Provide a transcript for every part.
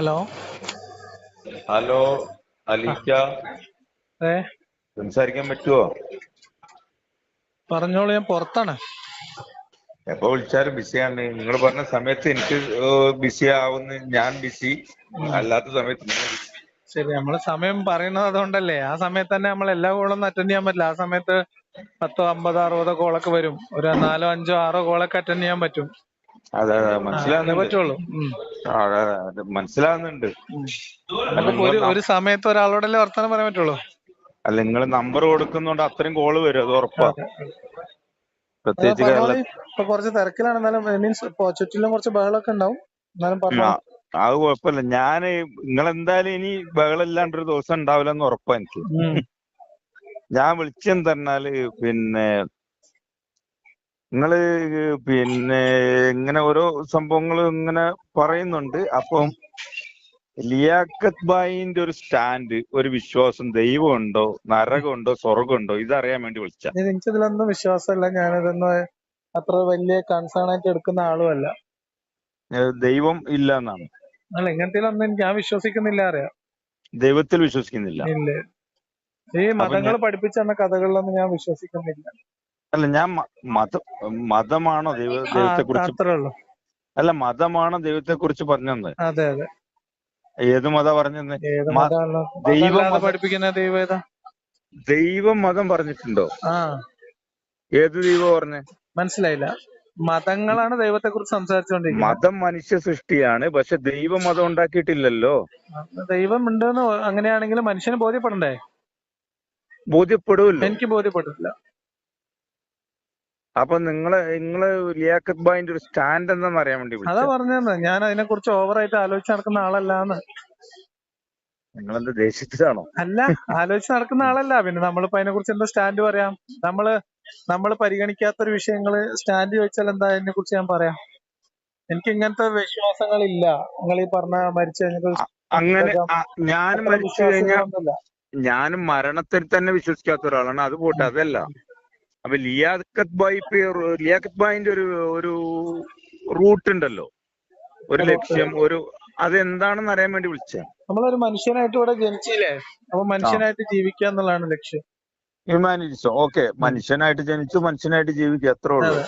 Hello. Hello അലീക്ക. ഏ? സംസാരിക്കാൻ പറ്റുമോ പറഞ്ഞോളൂ ഞാൻ പുറത്താണ്. എപ്പോ വിളിച്ചാലും ബിസിയാണ്. നിങ്ങൾ പറഞ്ഞ സമയത്ത് എനിക്ക് ബിസി ആവുന്ന. ഞാൻ ബിസി. അല്ലാത്ത സമയത്ത് ശരി നമ്മൾ സമയം പറയുന്നത് അതുകൊണ്ടല്ലേ. ആ സമയത്ത് തന്നെ നമ്മൾ എല്ലാ കോളൊന്നും അറ്റൻഡ് ചെയ്യാൻ പറ്റില്ല. ആ സമയത്ത് പത്തോ അമ്പതോ അറുപതോ കോളൊക്കെ വരും. ഒരു നാലോ അഞ്ചോ ആറോ കോളൊക്കെ അറ്റൻഡ് ചെയ്യാൻ പറ്റും. അതെ അതെ മനസ്സിലാകുന്നേ പറ്റുള്ളൂ. അതെ അതെ മനസ്സിലാവുന്നുണ്ട്. ഒരു ഒരു സമയത്ത് ഒരാളോടല്ലേ വർത്തമാനം പറയാൻ പറ്റുള്ളൂ? അല്ല നിങ്ങൾ നമ്പർ കൊടുക്കുന്നോണ്ട് അത്രയും കോൾ വരും അത് ഉറപ്പാ. പ്രത്യേകിച്ച് ഇപ്പൊ കുറച്ച് തിരക്കിലാണ്. എന്നാലും മീൻസ് ചുറ്റിലും കുറച്ച് ബഹളമൊക്കെ ഉണ്ടാവും. എന്നാലും അത് കുഴപ്പമില്ല. ഞാൻ നിങ്ങൾ എന്തായാലും ഇനി ബഹളില്ലാണ്ടൊരു ദിവസം ഉണ്ടാവില്ലെന്ന് ഉറപ്പാ എനിക്ക്. ഞാൻ വിളിച്ചെന്ന് പറഞ്ഞാൽ പിന്നെ നിങ്ങൾ പിന്നെ ഇങ്ങനെ ഓരോ സംഭവങ്ങൾ ഇങ്ങനെ പറയുന്നുണ്ട്. അപ്പം ലിയാഖത്ത് ബായിന്റെ ഒരു സ്റ്റാൻഡ് ഒരു വിശ്വാസം ദൈവമുണ്ടോ നരകമുണ്ടോ സ്വർഗമുണ്ടോ ഇതറിയാൻ വേണ്ടി വിളിച്ച. എനിക്ക് എനിക്കിതിലൊന്നും വിശ്വാസമില്ല. ഞാനിതൊന്നും അത്ര വലിയ കൺസേൺ ആയിട്ട് എടുക്കുന്ന ആളുമല്ല. ദൈവം ഇല്ല എന്നാണ് അല്ല എനിക്ക് ഞാൻ വിശ്വസിക്കുന്നില്ല അറിയാം. ദൈവത്തിൽ വിശ്വസിക്കുന്നില്ല. ഈ മതങ്ങൾ പഠിപ്പിച്ച കഥകളിലൊന്നും ഞാൻ വിശ്വസിക്കുന്നില്ല. അല്ല ഞാൻ മത മതമാണോ ദൈവ ദൈവത്തെ കുറിച്ച് അല്ല മതമാണോ ദൈവത്തെ കുറിച്ച് പറഞ്ഞത് അതെ അതെ. ഏത് മത പറഞ്ഞത് ദൈവം പഠിപ്പിക്കുന്ന ദൈവം ഏതാ? ദൈവം മതം പറഞ്ഞിട്ടുണ്ടോ ഏത് ദൈവം പറഞ്ഞേ? മനസ്സിലായില്ല. മതങ്ങളാണ് ദൈവത്തെ കുറിച്ച് സംസാരിച്ചുകൊണ്ടിരിക്കുന്നത് മതം മനുഷ്യ സൃഷ്ടിയാണ് പക്ഷെ ദൈവം മതം ഉണ്ടാക്കിയിട്ടില്ലല്ലോ ദൈവം ഉണ്ടെന്ന് അങ്ങനെയാണെങ്കിൽ മനുഷ്യന് ബോധ്യപ്പെടണ്ടേ? ബോധ്യപ്പെടുമല്ലോ എനിക്ക് ബോധ്യപ്പെട്ടിട്ടില്ല. അപ്പൊ നിങ്ങൾ നിങ്ങൾ ലിയാഖത്ത് ബായിന്റെ ഒരു സ്റ്റാൻഡ് എന്താണെന്ന് അറിയാൻ വേണ്ടി അതാ പറഞ്ഞത് ഞാൻ അതിനെ കുറിച്ച് ഓവറായിട്ട് ആലോചിച്ച് നടക്കുന്ന ആളല്ലാന്ന് നിങ്ങളെന്ത് ദേഷ്യത്തിലാണോ? അല്ല ആലോചിച്ച് നടക്കുന്ന ആളല്ല. പിന്നെ നമ്മളിപ്പോ അതിനെ കുറിച്ച് എന്താ സ്റ്റാൻഡ് പറയാം? നമ്മൾ നമ്മൾ പരിഗണിക്കാത്തൊരു വിഷയങ്ങൾ സ്റ്റാൻഡ് ചോദിച്ചാൽ എന്താ അതിനെ കുറിച്ച് ഞാൻ പറയാം? എനിക്ക് ഇങ്ങനത്തെ വിശ്വാസങ്ങളില്ല. നിങ്ങൾ ഈ പറഞ്ഞ മരിച്ചു കഴിഞ്ഞിട്ട് അങ്ങനെ ഞാൻ മരിച്ചു കഴിഞ്ഞാൽ ഞാനും മരണത്തിൽ തന്നെ വിശ്വസിക്കാത്ത ഒരാളാണ് അത് പോട്ടെ അതല്ല. അപ്പൊ ലിയാഖത്ത് ബായ് ലിയാഖത്ത് ബായിന്റെ ഒരു ഒരു റൂട്ട് ഉണ്ടല്ലോ. ഒരു ലക്ഷ്യം ഒരു അതെന്താണെന്ന് അറിയാൻ വേണ്ടി വിളിച്ച നമ്മളൊരു മനുഷ്യനായിട്ട് ഇവിടെ ജനിച്ചില്ലേ? അപ്പൊ മനുഷ്യനായിട്ട് ജീവിക്കുക എന്നുള്ളതാണ് ലക്ഷ്യം. ഹ്യൂമാനിറ്റീസോ ഓക്കെ മനുഷ്യനായിട്ട് ജനിച്ചു മനുഷ്യനായിട്ട് ജീവിക്കുക അത്രേ ഉള്ളൂ.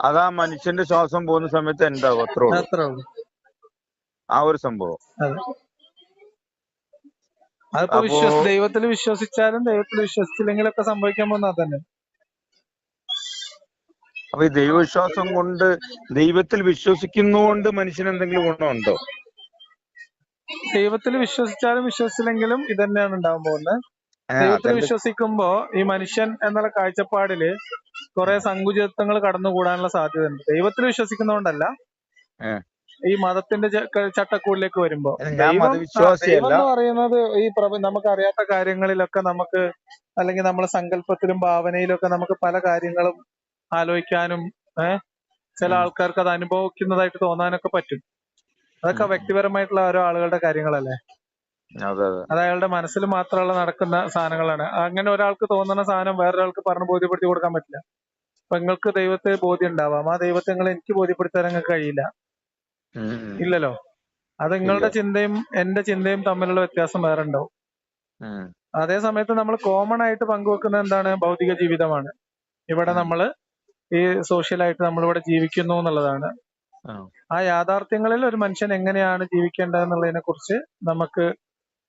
അതെ മനുഷ്യന്റെ ശ്വാസം പോകുന്ന സമയത്ത് എന്താവും? അത്രേ ഉള്ളൂ. ആ ഒരു സംഭവം. അതിപ്പോ വിശ്വസ ദൈവത്തിൽ വിശ്വസിച്ചാലും ദൈവത്തിൽ വിശ്വസിച്ചില്ലെങ്കിലും ഒക്കെ സംഭവിക്കാൻ പോകുന്ന അതന്നെ. അപ്പൊ ഈ ദൈവവിശ്വാസം കൊണ്ട് ദൈവത്തിൽ വിശ്വസിക്കുന്നതുകൊണ്ട് മനുഷ്യന് എന്തെങ്കിലും ഗുണമുണ്ടോ? ദൈവത്തിൽ വിശ്വസിച്ചാലും വിശ്വസിച്ചില്ലെങ്കിലും ഇത് തന്നെയാണ് ഉണ്ടാവാൻ പോകുന്നത്. ദൈവത്തിൽ വിശ്വസിക്കുമ്പോ ഈ മനുഷ്യൻ എന്നുള്ള കാഴ്ചപ്പാടിൽ കുറെ സങ്കുചിതത്വങ്ങൾ കടന്നുകൂടാനുള്ള സാധ്യതയുണ്ട്. ദൈവത്തിൽ വിശ്വസിക്കുന്നതുകൊണ്ടല്ല ഈ മതത്തിന്റെ ചട്ടക്കൂടിലേക്ക് വരുമ്പോ. ദൈവം എന്ന് പറയുന്നത് ഈ പ്രപ നമുക്ക് അറിയാത്ത കാര്യങ്ങളിലൊക്കെ നമുക്ക് അല്ലെങ്കിൽ നമ്മുടെ സങ്കല്പത്തിലും ഭാവനയിലും ഒക്കെ നമുക്ക് പല കാര്യങ്ങളും ആലോചിക്കാനും ഏഹ് ചില ആൾക്കാർക്ക് അത് അനുഭവിക്കുന്നതായിട്ട് തോന്നാനൊക്കെ പറ്റും. അതൊക്കെ. വ്യക്തിപരമായിട്ടുള്ള ഓരോ ആളുകളുടെ കാര്യങ്ങളല്ലേ? അതെ അയാളുടെ മനസ്സിൽ മാത്രമുള്ള നടക്കുന്ന സാധനങ്ങളാണ്. അങ്ങനെ ഒരാൾക്ക് തോന്നുന്ന സാധനം വേറൊരാൾക്ക് പറഞ്ഞ് ബോധ്യപ്പെടുത്തി കൊടുക്കാൻ പറ്റില്ല. അപ്പൊ നിങ്ങൾക്ക് ദൈവത്തെ ബോധ്യം ഉണ്ടാവാം. ആ ദൈവത്തെ നിങ്ങൾ എനിക്ക് ബോധ്യപ്പെടുത്താൻ നിങ്ങൾക്ക് കഴിയില്ല. ഇല്ലല്ലോ? അത് നിങ്ങളുടെ ചിന്തയും എന്റെ ചിന്തയും തമ്മിലുള്ള വ്യത്യാസം വേറെ ഉണ്ടാവും. അതേ സമയത്ത് നമ്മൾ കോമൺ ആയിട്ട് പങ്കുവെക്കുന്ന എന്താണ്? ഭൗതിക ജീവിതമാണ്. ഇവിടെ ഉം. ഈ സോഷ്യലായിട്ട് നമ്മളിവിടെ ജീവിക്കുന്നു എന്നുള്ളതാണ്. ആ. യാഥാർത്ഥ്യങ്ങളിൽ ഒരു മനുഷ്യൻ എങ്ങനെയാണ് ജീവിക്കേണ്ടതെന്നുള്ളതിനെ കുറിച്ച് നമുക്ക്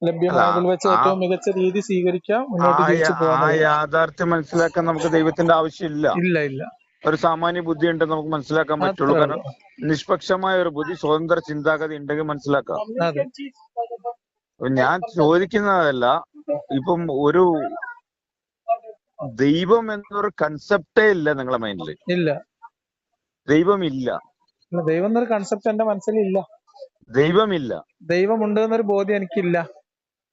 ലഭ്യമായതിൽ വെച്ച് ഏറ്റവും മികച്ച രീതി സ്വീകരിക്കാം മുന്നോട്ട് ജീവിച്ചു പോകാം ആ യാഥാർത്ഥ്യം മനസ്സിലാക്കാൻ നമുക്ക് ദൈവത്തിന്റെ ആവശ്യമില്ല. ഇല്ല ഇല്ല. ഒരു സാമാന്യ ബുദ്ധി ഉണ്ട് നമുക്ക് മനസ്സിലാക്കാൻ പറ്റുള്ളൂ. കാരണം നിഷ്പക്ഷമായ ഒരു ബുദ്ധി സ്വതന്ത്ര ചിന്താഗതി ഉണ്ടെങ്കിൽ മനസ്സിലാക്കാം. ഞാൻ ചോദിക്കുന്നതല്ല ഇപ്പം ഒരു ദൈവം എന്നൊരു കൺസെപ്റ്റേ ഇല്ല നിങ്ങളെ മൈൻഡിൽ ഇല്ല. ദൈവം ഇല്ല ദൈവം എന്നൊരു കൺസെപ്റ്റ് എന്റെ മനസ്സിൽ ഇല്ല. ദൈവമില്ല. ദൈവമുണ്ട് എന്നൊരു ബോധ്യം എനിക്കില്ല.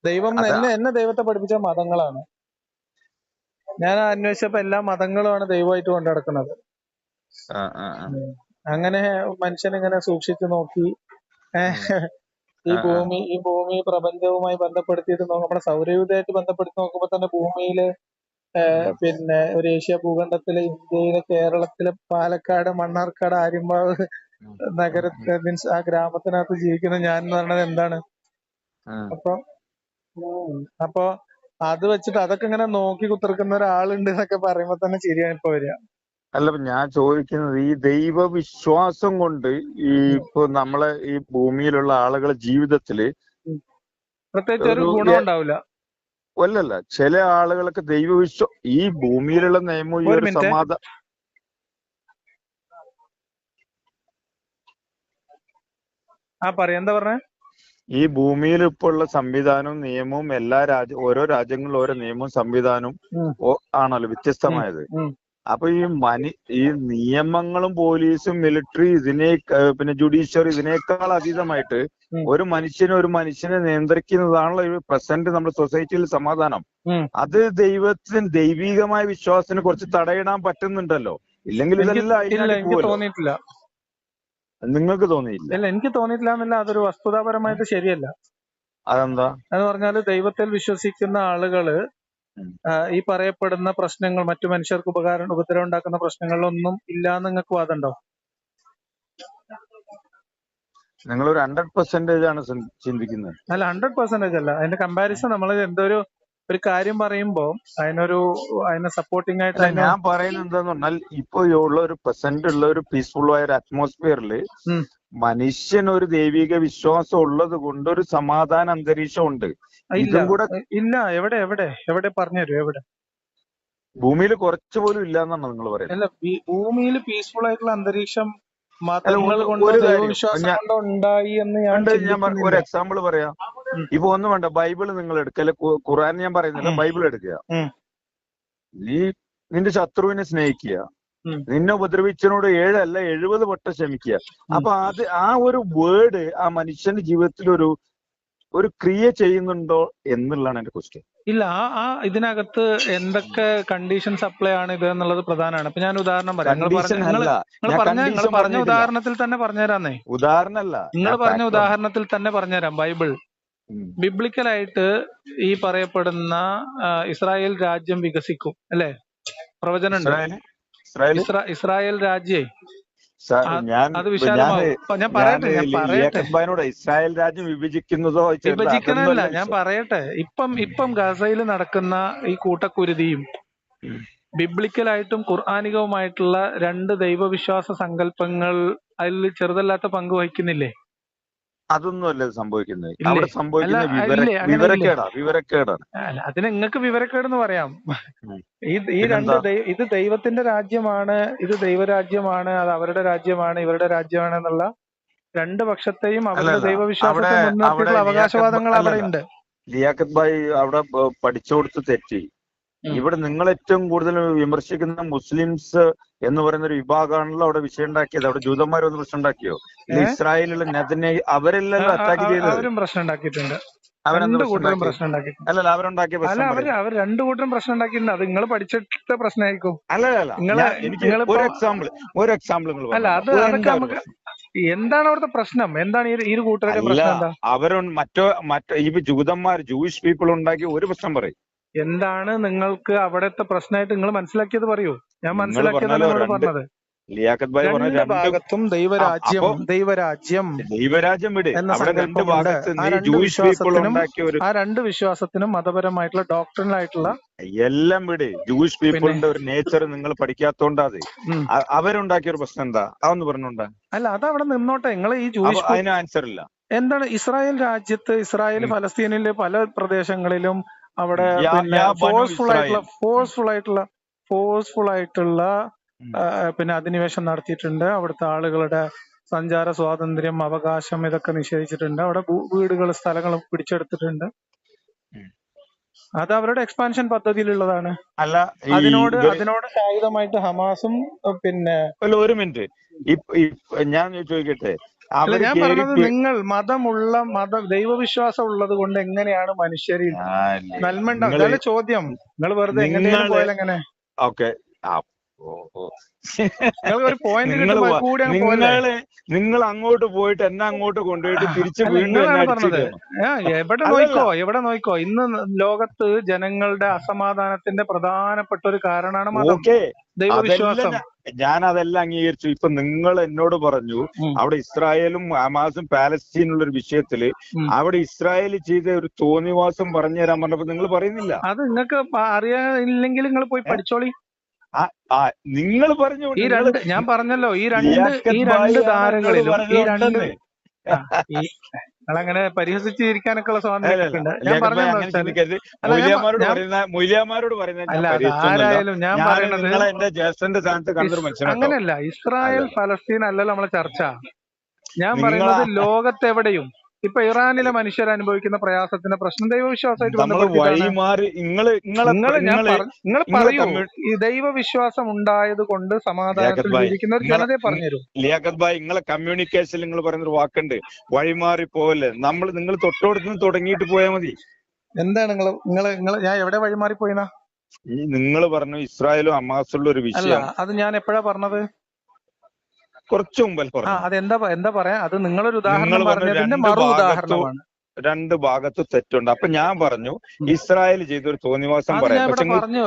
ദൈവം എന്നെ എന്നെ ദൈവത്തെ പഠിപ്പിച്ച മതങ്ങളാണ്. ഞാൻ അന്വേഷിച്ചപ്പോ എല്ലാ മതങ്ങളുമാണ് ദൈവമായിട്ട് കൊണ്ടു നടക്കുന്നത്. അങ്ങനെ മനുഷ്യൻ ഇങ്ങനെ സൂക്ഷിച്ചു നോക്കി. ഈ ഭൂമി ഈ ഭൂമി പ്രപഞ്ചവുമായി ബന്ധപ്പെടുത്തിയിട്ട് നമ്മുടെ സൗരയൂഥമായിട്ട് ബന്ധപ്പെടുത്തി നോക്കുമ്പോ തന്നെ ഭൂമിയിൽ പിന്നെ ഒരു ഏഷ്യ ഭൂഖണ്ഡത്തിലെ ഇന്ത്യയിലെ കേരളത്തിലെ പാലക്കാട് മണ്ണാർക്കാട് ആര്യമ്പാവ് നഗരത്തെ നഗര മീൻസ് ആ ഗ്രാമത്തിനകത്ത് ജീവിക്കുന്ന ഞാൻ എന്ന് പറയുന്നത് എന്താണ്. അപ്പൊ അപ്പൊ അത് വെച്ചിട്ട് അതൊക്കെ ഇങ്ങനെ നോക്കി കുത്തിർക്കുന്ന ഒരാളുണ്ട് എന്നൊക്കെ പറയുമ്പോ തന്നെ ചിരിയാണ് ഇപ്പൊ വരിക. അല്ല ഞാൻ ചോദിക്കുന്നത് ഈ ദൈവവിശ്വാസം കൊണ്ട് ഈ ഇപ്പൊ നമ്മളെ ഈ ഭൂമിയിലുള്ള ആളുകളെ ജീവിതത്തിൽ പ്രത്യേകിച്ച് ഒരു ഒരു ഗുണം ഉണ്ടാവില്ല. അല്ലല്ല ചില ആളുകൾക്ക് ദൈവവിശ്വ ഈ ഭൂമിയിലുള്ള നിയമവും ഈ ഒരു സമാധാന ആ പറയാ എന്താ പറഞ്ഞേ ഈ ഭൂമിയിൽ ഇപ്പോൾ ഉള്ള സംവിധാനവും നിയമവും എല്ലാ രാജ്യ ഓരോ രാജ്യങ്ങളിലും ഓരോ നിയമവും സംവിധാനവും. ആണല്ലോ വ്യത്യസ്തമായത്. അപ്പൊ ഈ മനി ഈ നിയമങ്ങളും പോലീസും മിലിറ്ററി ഇതിനെ പിന്നെ ജുഡീഷ്യറി ഇതിനേക്കാൾ അതീതമായിട്ട് ഒരു മനുഷ്യനെ ഒരു മനുഷ്യനെ നിയന്ത്രിക്കുന്നതാണല്ലോ ഈ പ്രസന്റ് നമ്മുടെ സൊസൈറ്റിയിൽ സമാധാനം. അത് ദൈവത്തിന് ദൈവികമായ വിശ്വാസത്തിന് കുറച്ച് തടയിടാൻ പറ്റുന്നുണ്ടല്ലോ. ഇല്ലെങ്കിൽ തോന്നിയിട്ടില്ല. നിങ്ങൾക്ക് തോന്നിയില്ല ഇല്ല എനിക്ക് തോന്നിയിട്ടില്ല എന്നല്ല അതൊരു വസ്തുതാപരമായിട്ട് ശരിയല്ല. അതെന്താ? എന്ന് പറഞ്ഞാൽ ദൈവത്തിൽ വിശ്വസിക്കുന്ന ആളുകൾ ഈ പറയപ്പെടുന്ന പ്രശ്നങ്ങൾ മറ്റു മനുഷ്യർക്ക് ഉപകാരം ഉപദ്രവം ഉണ്ടാക്കുന്ന പ്രശ്നങ്ങളൊന്നും ഇല്ല എന്ന് നിങ്ങൾക്ക് വാദമുണ്ടോ? നിങ്ങൾ ഒരു ഹൺഡ്രഡ് പെർസെന്റേജ് ആണ് ചിന്തിക്കുന്നത്. അല്ല ഹൺഡ്രഡ് പെർസെന്റേജ് അല്ല. അതിന്റെ കമ്പാരിസൺ നമ്മൾ എന്തൊരു ഒരു കാര്യം പറയുമ്പോ അതിനൊരു അതിനെ സപ്പോർട്ടിംഗ് ആയിട്ട് ഞാൻ പറയുന്നത് എന്താന്ന് പറഞ്ഞാൽ ഇപ്പൊ ഉള്ള ഒരു പ്രസന്റ് ഉള്ള ഒരു പീസ്ഫുൾ ആയ ഒരു അറ്റ്മോസ്ഫിയറിൽ. മനുഷ്യൻ ഒരു ദൈവിക വിശ്വാസം ഉള്ളത് കൊണ്ട് ഒരു സമാധാന അന്തരീക്ഷം ഉണ്ട് ഇല്ല കൂടെ ഇല്ല എവിടെ എവിടെ എവിടെ പറഞ്ഞുതരും എവിടെ? ഭൂമിയിൽ കുറച്ച് പോലും ഇല്ല എന്നാണ് നിങ്ങൾ പറയുന്നത്? അല്ല ഭൂമിയിൽ പീസ്ഫുൾ ആയിട്ടുള്ള അന്തരീക്ഷം. ഞാൻ- ഒരു എക്സാമ്പിൾ പറയാം. ഇപ്പൊ ഒന്നും വേണ്ട ബൈബിൾ നിങ്ങൾ എടുക്കുക അല്ലെ ഖുറാൻ ഞാൻ പറയുന്നില്ല ബൈബിൾ എടുക്കുക. നീ നിന്റെ ശത്രുവിനെ സ്നേഹിക്കുക. നിന്നെ ഉപദ്രവിച്ചതിനോട് ഏഴല്ല എഴുപത് വട്ടം ക്ഷമിക്കുക. അപ്പൊ അത് ആ ഒരു വേർഡ് ആ മനുഷ്യന്റെ ജീവിതത്തിൽ ഒരു ഒരു ക്രിയ ചെയ്യുന്നുണ്ടോ എന്നുള്ളതാണ് എന്റെ ക്വസ്റ്റ്യൻ ഇല്ല ആ ആ ഇതിനകത്ത് എന്തൊക്കെ കണ്ടീഷൻസ് അപ്ലൈ ആണ് ഇത് എന്നുള്ളത് പ്രധാനമാണ്. ഇപ്പൊ ഞാൻ ഉദാഹരണം പറയാം. നിങ്ങൾ പറഞ്ഞ നിങ്ങൾ പറഞ്ഞ. ഉദാഹരണത്തിൽ തന്നെ പറഞ്ഞുതരാന്നേ. ഉദാഹരണല്ല. നിങ്ങൾ പറഞ്ഞ ഉദാഹരണത്തിൽ തന്നെ പറഞ്ഞുതരാം. ബൈബിൾ. ബിബ്ലിക്കലായിട്ട് ഈ പറയപ്പെടുന്ന ഇസ്രായേൽ രാജ്യം വികസിക്കും അല്ലെ? പ്രവചനമുണ്ട്. ഇസ്രായേൽ ഇസ്രായേൽ രാജ്യേ. ഞാൻ ഞാൻ പറയട്ടെ ഞാൻ പറയട്ടെ. ഇസ്രായേൽ രാജ്യം വിഭജിക്കുന്നതോ വിഭജിക്കണമല്ല അതൊന്നുമല്ല ഞാൻ. പറയട്ടെ. ഇപ്പം ഇപ്പം ഗസയിൽ നടക്കുന്ന ഈ കൂട്ടക്കുരുതിയും. ബിബ്ലിക്കലായിട്ടും ഖുർആാനികവുമായിട്ടുള്ള രണ്ട് ദൈവവിശ്വാസ സങ്കല്പങ്ങൾ അതിൽ ചെറുതല്ലാത്ത പങ്ക് വഹിക്കുന്നില്ലേ? അതൊന്നുമല്ല സംഭവിക്കുന്നത്? അവിടെ സംഭവിക്കുന്ന വിവരക്കേടാ വിവരക്കേടാണ്. അതിന് നിങ്ങൾക്ക് വിവരക്കേടെന്ന് പറയാം. ഈ ഈ രണ്ട് ഇത് ദൈവത്തിന്റെ രാജ്യമാണ് ഇത് ദൈവരാജ്യമാണ് അത് അവരുടെ രാജ്യമാണ് ഇവരുടെ രാജ്യമാണ് എന്നുള്ള രണ്ട് പക്ഷത്തെയും അവരുടെ ദൈവവിശ്വാസത്തെ അവിടെ- അവകാശവാദങ്ങൾ അവിടെ ഉണ്ട്. ലിയാഖത്ത് ഭായ് അവിടെ പഠിച്ചു കൊടുത്ത് തെറ്റി. ഇവിടെ നിങ്ങൾ ഏറ്റവും കൂടുതൽ വിമർശിക്കുന്ന മുസ്ലിംസ് എന്ന് പറയുന്ന ഒരു വിഭാഗമാണല്ലോ അവിടെ വിഷയം ഉണ്ടാക്കിയത്. അവിടെ ജൂതന്മാർ ഒന്ന് പ്രശ്നം ഉണ്ടാക്കിയോ? ഇസ്രായേലിലെ നെതനെ അവരെല്ലാം അറ്റാക്ക് ചെയ്ത് ചെയ്തത്? അവരും പ്രശ്നം ഉണ്ടാക്കിയിട്ടുണ്ട്. അല്ലല്ല അവരുണ്ടാക്കിയ പ്രശ്നം അവർ രണ്ടു കൂട്ടരും പ്രശ്നം ഉണ്ടാക്കിയിട്ടുണ്ട്. അത് നിങ്ങൾ പഠിച്ചിട്ട പ്രശ്നമായിരിക്കും. അല്ലല്ല നിങ്ങളിപ്പോ- ഒരു എക്സാമ്പിൾ ഒരു എക്സാമ്പിൾ നിങ്ങൾ അല്ല അത് അതൊക്കെ നമുക്ക് എന്താണ് അവിടുത്തെ പ്രശ്നം? എന്താണ് ഈ കൂട്ടരുടെ പ്രശ്നം അവരും അവരൊ മറ്റോ മറ്റോ ഈ ജൂതന്മാർ ജൂയിഷ് പീപ്പിൾ ഉണ്ടാക്കിയ ഒരു പ്രശ്നം പറയും. എന്താണ് നിങ്ങൾക്ക് അവിടത്തെ പ്രശ്നമായിട്ട് നിങ്ങൾ മനസ്സിലാക്കിയത് പറയൂ. ഞാൻ മനസ്സിലാക്കിയതാണ് നിങ്ങളോട് പറഞ്ഞത്. ലിയാഖത്ത് ഭായ് പറഞ്ഞ ഭാഗത്തും ദൈവരാജ്യം ആ, ദൈവരാജ്യം ദൈവരാജ്യം വിട്. അവിടെ രണ്ട്. ഭാഗത്ത് ആ ജൂയിഷ് പീപ്പിൾ വിശ്വാസത്തിനും ഉണ്ടാക്കിയ ഒരു ആ രണ്ട് വിശ്വാസത്തിനും മതപരമായിട്ടുള്ള ഡോക്ടറിനായിട്ടുള്ള എല്ലാം വിട്. ജൂയിഷ് പീപ്പിളിന്റെ ഒരു നേച്ചർ നിങ്ങൾ പഠിക്കാത്തോണ്ടാ അത്. അവരുണ്ടാക്കിയ ഒരു പ്രശ്നം എന്താ? അതൊന്ന് പറഞ്ഞോണ്ടാ അല്ല അത് അവിടെ നിന്നോട്ടെ. നിങ്ങൾ ഈ ജൂയിഷ് അതിന് ആൻസർ ഇല്ല. എന്താണ്? ഇസ്രായേൽ രാജ്യത്ത് ഇസ്രായേൽ. ഫലസ്തീനിലെ പല പ്രദേശങ്ങളിലും അവിടെ പിന്നെ ഫോഴ്സ്ഫുൾ ആയിട്ടുള്ള. ഫോഴ്സ്ഫുൾ ആയിട്ടുള്ള ഫോഴ്സ്ഫുൾ ആയിട്ടുള്ള പിന്നെ അധിനിവേശം നടത്തിയിട്ടുണ്ട്. അവിടുത്തെ ആളുകളുടെ സഞ്ചാര സ്വാതന്ത്ര്യം അവകാശം ഇതൊക്കെ നിഷേധിച്ചിട്ടുണ്ട്. അവിടെ വീടുകൾ സ്ഥലങ്ങൾ പിടിച്ചെടുത്തിട്ടുണ്ട്. അത് അവരുടെ എക്സ്പാൻഷൻ പദ്ധതിയിലുള്ളതാണ്. അല്ല അതിനോട് അതിനോട് സായുധമായിട്ട് ഹമാസും പിന്നെ അല്ല ഒരു മിനിറ്റ് ഞാൻ ചോദിക്കട്ടെ? അല്ല ഞാൻ പറഞ്ഞത് നിങ്ങൾ മതമുള്ള മത ദൈവവിശ്വാസം ഉള്ളത് കൊണ്ട് എങ്ങനെയാണ് മനുഷ്യരിൽ. നന്മ ഉണ്ടാവും ചോദ്യം. നിങ്ങൾ വെറുതെ എങ്ങനെയാണ് പോയാലെങ്ങനെ? ഓക്കെ. നിങ്ങൾ നിങ്ങൾ അങ്ങോട്ട് പോയിട്ട് എന്നെ അങ്ങോട്ട് കൊണ്ടുപോയിട്ട് തിരിച്ചു വീണ്ടും എവിടെ നോയിക്കോ നോക്കോ എവിടെ നോക്കോ ഇന്ന് ലോകത്ത് ജനങ്ങളുടെ അസമാധാനത്തിന്റെ പ്രധാനപ്പെട്ട ഒരു കാരണമാണ് മതം. ദൈവവിശ്വാസം. ഞാൻ അതെല്ലാം അംഗീകരിച്ചു. ഇപ്പൊ നിങ്ങൾ എന്നോട് പറഞ്ഞു അവിടെ ഇസ്രായേലും ഹമാസും പാലസ്തീനുള്ള ഒരു വിഷയത്തിൽ അവിടെ ഇസ്രായേൽ ചെയ്ത ഒരു തോന്നിവാസം പറഞ്ഞു തരാൻ പറഞ്ഞപ്പോ നിങ്ങൾ പറയുന്നില്ല. അത് നിങ്ങൾക്ക് അറിയാനില്ലെങ്കിൽ നിങ്ങൾ പോയി പഠിച്ചോളി. നിങ്ങൾ പറഞ്ഞു ഈ രണ്ട് ഞാൻ പറഞ്ഞല്ലോ ഈ രണ്ട് ഈ രണ്ട് താരങ്ങളിലും ഈ രണ്ട് പറഞ്ഞതുകൊണ്ടെന്ന്. പരിഹസിച്ചിരിക്കാനൊക്കെ ഉള്ള സ്വാതന്ത്ര്യം ഞാൻ അങ്ങനെ ആരായാലും ഞാൻ മനുഷ്യനാട്ടോ. അങ്ങനെയല്ല ഇസ്രായേൽ. ഫലസ്തീൻ അല്ലല്ലോ നമ്മളെ ചർച്ച. ഞാൻ പറയുന്നത് ലോകത്തെവിടെയും ഇപ്പൊ ഇറാനിലെ മനുഷ്യർ അനുഭവിക്കുന്ന പ്രയാസത്തിന്റെ പ്രശ്നം ദൈവവിശ്വാസമായിട്ട് വഴിമാറി നിങ്ങൾ പറയൂ. ഈ ദൈവവിശ്വാസം ഉണ്ടായത് കൊണ്ട് സമാധാനത്തിൽ ജീവിക്കുന്ന ഒരു ജനതയെ പറഞ്ഞുതരൂ ലിയാഖത്ത് ഭായ് നിങ്ങളെ കമ്മ്യൂണിക്കേഷനിൽ നിങ്ങൾ പറയുന്ന ഒരു വാക്കുണ്ട്. വഴിമാറി പോവല്ലേ. നമ്മൾ നിങ്ങൾ തൊട്ടടുത്ത് തുടങ്ങിയിട്ട് പോയാൽ മതി. എന്താണ് നിങ്ങൾ നിങ്ങൾ നിങ്ങൾ ഞാൻ എവിടെ വഴിമാറിപ്പോയിന്നാ ഈ നിങ്ങൾ പറഞ്ഞു ഇസ്രായേലും ഹമാസുള്ള ഒരു അല്ല വിഷയം. അത് ഞാൻ എപ്പോഴാ പറഞ്ഞത്? കുറച്ചു മുമ്പൽ പറഞ്ഞു അതെന്താ എന്താ പറയാ? അത് നിങ്ങളൊരു ഉദാഹരണം പറഞ്ഞതിന്റെ രണ്ട് മറു ഉദാഹരണമാണ്. രണ്ട് ഭാഗത്ത് തെറ്റുണ്ട്. അപ്പൊ ഞാൻ പറഞ്ഞു ഇസ്രായേൽ ചെയ്തൊരു തോന്നിവാസം പറയാം. പറഞ്ഞു.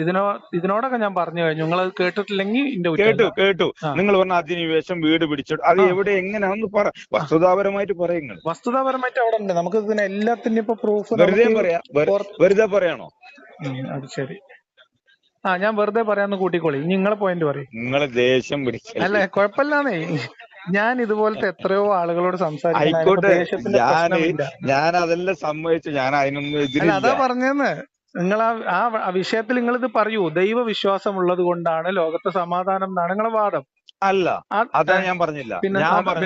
ഇതിനോ ഇതിനോടൊക്കെ ഞാൻ പറഞ്ഞു കഴിഞ്ഞു. നിങ്ങൾ അത് കേട്ടിട്ടില്ലെങ്കിൽ കേട്ടു കേട്ടു. നിങ്ങൾ പറഞ്ഞ അധിനിവേശം വീട് പിടിച്ചു അത് എവിടെ എവിടെ എങ്ങനെയാന്ന് പറ. വസ്തുതാപരമായിട്ട് പറയുന്നു വസ്തുതാപരമായിട്ട് അവിടെ ഉണ്ട്. നമുക്ക് ഇതിന് എല്ലാത്തിന്റെ ഇപ്പൊ പ്രൂഫ് വെറുതെ പറയാ. വെറുതെ പറയാണോ? അത് ശരി. ആ ഞാൻ വെറുതെ പറയാന്ന് കൂട്ടിക്കോളി. നിങ്ങളെ പോയിന്റ് പറയും. നിങ്ങളെ ദേഷ്യം പിടിക്കരുത്. അല്ല? കുഴപ്പമില്ലാന്നേ ഞാൻ ഇതുപോലത്തെ എത്രയോ ആളുകളോട് ആയിക്കോട്ടെ ദേശത്തിന്റെ ഞാൻ അതെല്ലാം സമ്മതിച്ചു. ഞാൻ അതിനൊന്നും അല്ല അതാ എതിരില്ല പറഞ്ഞെന്ന്. നിങ്ങൾ ആ ആ വിഷയത്തിൽ നിങ്ങൾ ഇത് പറയൂ. ദൈവവിശ്വാസം ഉള്ളത് കൊണ്ടാണ് ലോകത്ത് സമാധാനം എന്നാണ് നിങ്ങളെ വാദം. അല്ല. അതാ ഞാൻ പറഞ്ഞില്ല. ഞാൻ വാദം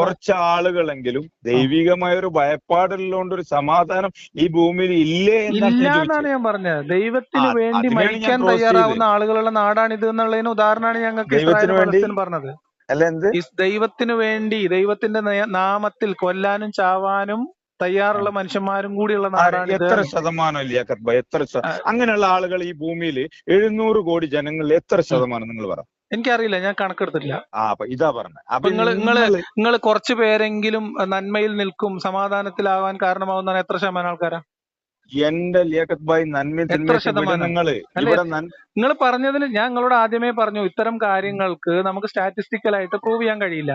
കുറച്ച് ആളുകളെങ്കിലും ദൈവികമായ ഒരു ഭയപ്പാടുള്ളതുകൊണ്ട് ഒരു സമാധാനം ഈ ഭൂമിയിൽ ഇല്ലേ എന്നാണ് ഞാൻ പറഞ്ഞത്. ദൈവത്തിന് വേണ്ടി മരിക്കാൻ തയ്യാറാവുന്ന ആളുകളുള്ള നാടാണിത് എന്നുള്ളതിന് ഉദാഹരണമാണ് ഞങ്ങൾക്ക് പറഞ്ഞത്. അല്ല എന്ത്? ദൈവത്തിന് വേണ്ടി ദൈവത്തിന്റെ നാമത്തിൽ കൊല്ലാനും ചാവാനും തയ്യാറുള്ള മനുഷ്യന്മാരും കൂടിയുള്ള നാടാണ് എത്ര ശതമാനം ഇല്ല എത്ര അങ്ങനെയുള്ള ആളുകൾ ഈ ഭൂമിയിൽ എഴുന്നൂറ് കോടി ജനങ്ങളിൽ എത്ര ശതമാനം നിങ്ങൾ പറ? എനിക്കറിയില്ല ഞാൻ കണക്കെടുത്തിട്ടില്ല. ആ അപ്പൊ ഇതാ പറഞ്ഞത് അപ്പൊ നിങ്ങൾ നിങ്ങൾ നിങ്ങൾ കുറച്ച് പേരെങ്കിലും നന്മയിൽ നിൽക്കും സമാധാനത്തിലാവാൻ കാരണമാവുന്ന എത്ര ശതമാനം ആൾക്കാരാ? എന്റെ ലിയാഖത്ത് ഭായ് നന്മയിൽ എത്ര ശതമാനം? ഇവിടെ നിങ്ങൾ പറഞ്ഞതിന് ഞാൻ നിങ്ങളോട് ആദ്യമേ പറഞ്ഞു ഇത്തരം കാര്യങ്ങൾക്ക് നമുക്ക് സ്റ്റാറ്റിസ്റ്റിക്കലായിട്ട് പ്രൂവ് ചെയ്യാൻ കഴിയില്ല.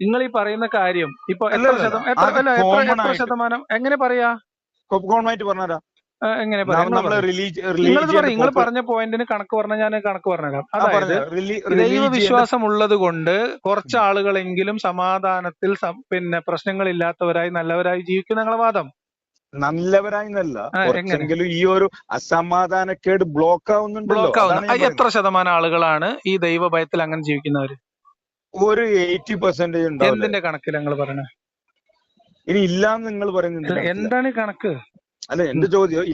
നിങ്ങൾ ഈ പറയുന്ന കാര്യം ഇപ്പൊ എത്ര ശതമാനം എത്ര. ശതമാനം? എങ്ങനെ പറയാ? എങ്ങനെ നിങ്ങൾ പറഞ്ഞ പോയിന്റിന് കണക്ക് പറഞ്ഞ ഞാൻ കണക്ക് പറഞ്ഞുതരാം അതായത് റിലീജിയൻ ദൈവവിശ്വാസം ഉള്ളത് കൊണ്ട് കുറച്ച് ആളുകളെങ്കിലും സമാധാനത്തിൽ പിന്നെ പ്രശ്നങ്ങളില്ലാത്തവരായി നല്ലവരായി ജീവിക്കുന്ന ഞങ്ങളെ വാദം. നല്ലവരായി നല്ല ആ, കുറച്ചെങ്കിലും ഈ ഒരു അസമാധാനക്കേട് ബ്ലോക്ക് ആവുന്നുണ്ടല്ലോ എത്ര ശതമാനം ആളുകളാണ് ഈ ദൈവഭയത്തിൽ അങ്ങനെ ജീവിക്കുന്നവര്? ഒരു എയ്റ്റി പെർസെന്റേജ് എന്തിന്റെ കണക്കിൽ ഞങ്ങൾ പറയണേ ഇനി ഇല്ലാന്ന് നിങ്ങൾ പറയുന്നത് എന്താണ് ഈ കണക്ക്? അല്ല എന്റെ ചോദ്യം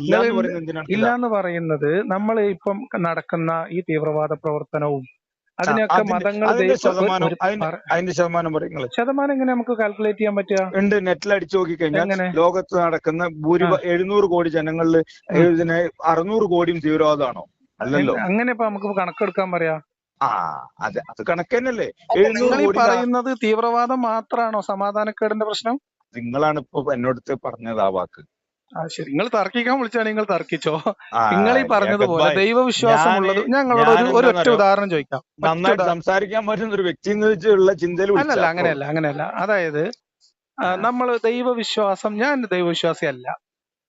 ഇല്ല എന്ന് പറയുന്നത് നമ്മൾ ഇപ്പം നടക്കുന്ന ഈ തീവ്രവാദ പ്രവർത്തനവും അതിനൊക്കെ മതങ്ങൾ അതിന്റെ ശതമാനം ശതമാനം എങ്ങനെ നമുക്ക് കാൽക്കുലേറ്റ് ചെയ്യാൻ പറ്റുക? ഉണ്ട് നെറ്റിൽ അടിച്ചു നോക്കിക്കഴിഞ്ഞാൽ? ലോകത്ത് നടക്കുന്ന ഭൂരിഭ എഴുന്നൂറ് കോടി ജനങ്ങളിൽ ഇതിന് അറുന്നൂറ് കോടിയും തീവ്രവാദമാണോ? അല്ലല്ലോ. അങ്ങനെ ഇപ്പൊ നമുക്ക് കണക്കെടുക്കാൻ പറയാ. ആ അത് അത് കണക്ക് തന്നെയല്ലേ? പറയുന്നത് തീവ്രവാദം മാത്രമാണോ സമാധാനക്കേടിന്റെ പ്രശ്നം? നിങ്ങളാണ് ഇപ്പൊ എന്നോടത്ത് പറഞ്ഞത് ആ വാക്ക്. ശരി. നിങ്ങൾ തർക്കിക്കാൻ വിളിച്ചാണ് നിങ്ങൾ തർക്കിച്ചോ? നിങ്ങൾ ഈ പറഞ്ഞതുപോലെ ദൈവവിശ്വാസം ഉള്ളത് ഞങ്ങളോട് ഒരു ഒരൊറ്റ ഉദാഹരണം ചോദിക്കാം. നന്നായിട്ട് സംസാരിക്കാൻ പറ്റുന്ന ഒരു വ്യക്തി വെച്ചുള്ള ചിന്തയിൽ അല്ലല്ല വിളിച്ചാ അങ്ങനെയല്ല അങ്ങനെയല്ല. അതായത് നമ്മൾ ദൈവവിശ്വാസം ഞാൻ ദൈവവിശ്വാസി അല്ല.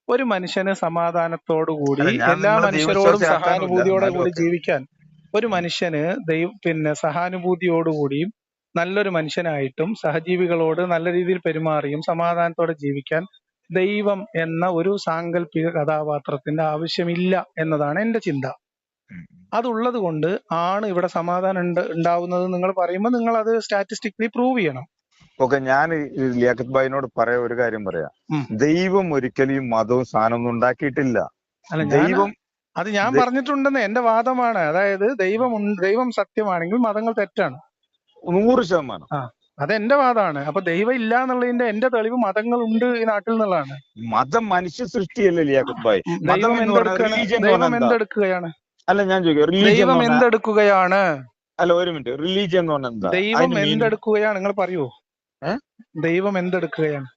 ഒരു മനുഷ്യന് സമാധാനത്തോടു കൂടി എല്ലാ മനുഷ്യരോടും സഹാനുഭൂതിയോടെ കൂടി ജീവിക്കാൻ ഒരു മനുഷ്യന് ദൈവ പിന്നെ സഹാനുഭൂതിയോടുകൂടിയും നല്ലൊരു മനുഷ്യനായിട്ടും സഹജീവികളോട് നല്ല രീതിയിൽ പെരുമാറിയും സമാധാനത്തോടെ ജീവിക്കാൻ ദൈവം എന്ന ഒരു സാങ്കല്പിക കഥാപാത്രത്തിന്റെ ആവശ്യമില്ല എന്നതാണ് എന്റെ ചിന്ത. അതുള്ളത് കൊണ്ട് ആണ് ഇവിടെ സമാധാനം ഉണ്ട് ഉണ്ടാവുന്നത് നിങ്ങൾ പറയുമ്പോൾ നിങ്ങൾ അത് സ്റ്റാറ്റിസ്റ്റിക്കലി പ്രൂവ് ചെയ്യണം. ഓക്കെ ഞാൻ ലിയാഖത്ത് ഭായിനോട് പറയാ ഒരു കാര്യം പറയാം. ദൈവം ഒരിക്കലും ഈ മതവും സാധനമൊന്നും ഉണ്ടാക്കിയിട്ടില്ല. ദൈവം അത് ഞാൻ പറഞ്ഞിട്ടുണ്ടെന്ന് എന്റെ വാദമാണ്. അതായത് ദൈവം ദൈവം സത്യമാണെങ്കിൽ മതങ്ങൾ തെറ്റാണ്. നൂറ് ശതമാനം. അത് എന്റെ വാദമാണ് അപ്പൊ ദൈവം ഇല്ല എന്നുള്ളതിന്റെ എന്റെ തെളിവ് മതങ്ങൾ ഉണ്ട് ഈ നാട്ടിൽ എന്നുള്ളതാണ്. മതം മനുഷ്യ സൃഷ്ടിയല്ലേ ദൈവം എന്തെടുക്കുകയാണ് ദൈവം എന്തെടുക്കുകയാണ്? അല്ല ഞാൻ ചോദിക്കാം ദൈവം എന്തെടുക്കുകയാണ്? അല്ല ഒരു മിനിറ്റ്. റിലീജിയൻ എന്ന് പറഞ്ഞാൽ എന്താ? ദൈവം എന്തെടുക്കുകയാണ്? നിങ്ങൾ പറയൂ. ദൈവം എന്തെടുക്കുകയാണ്?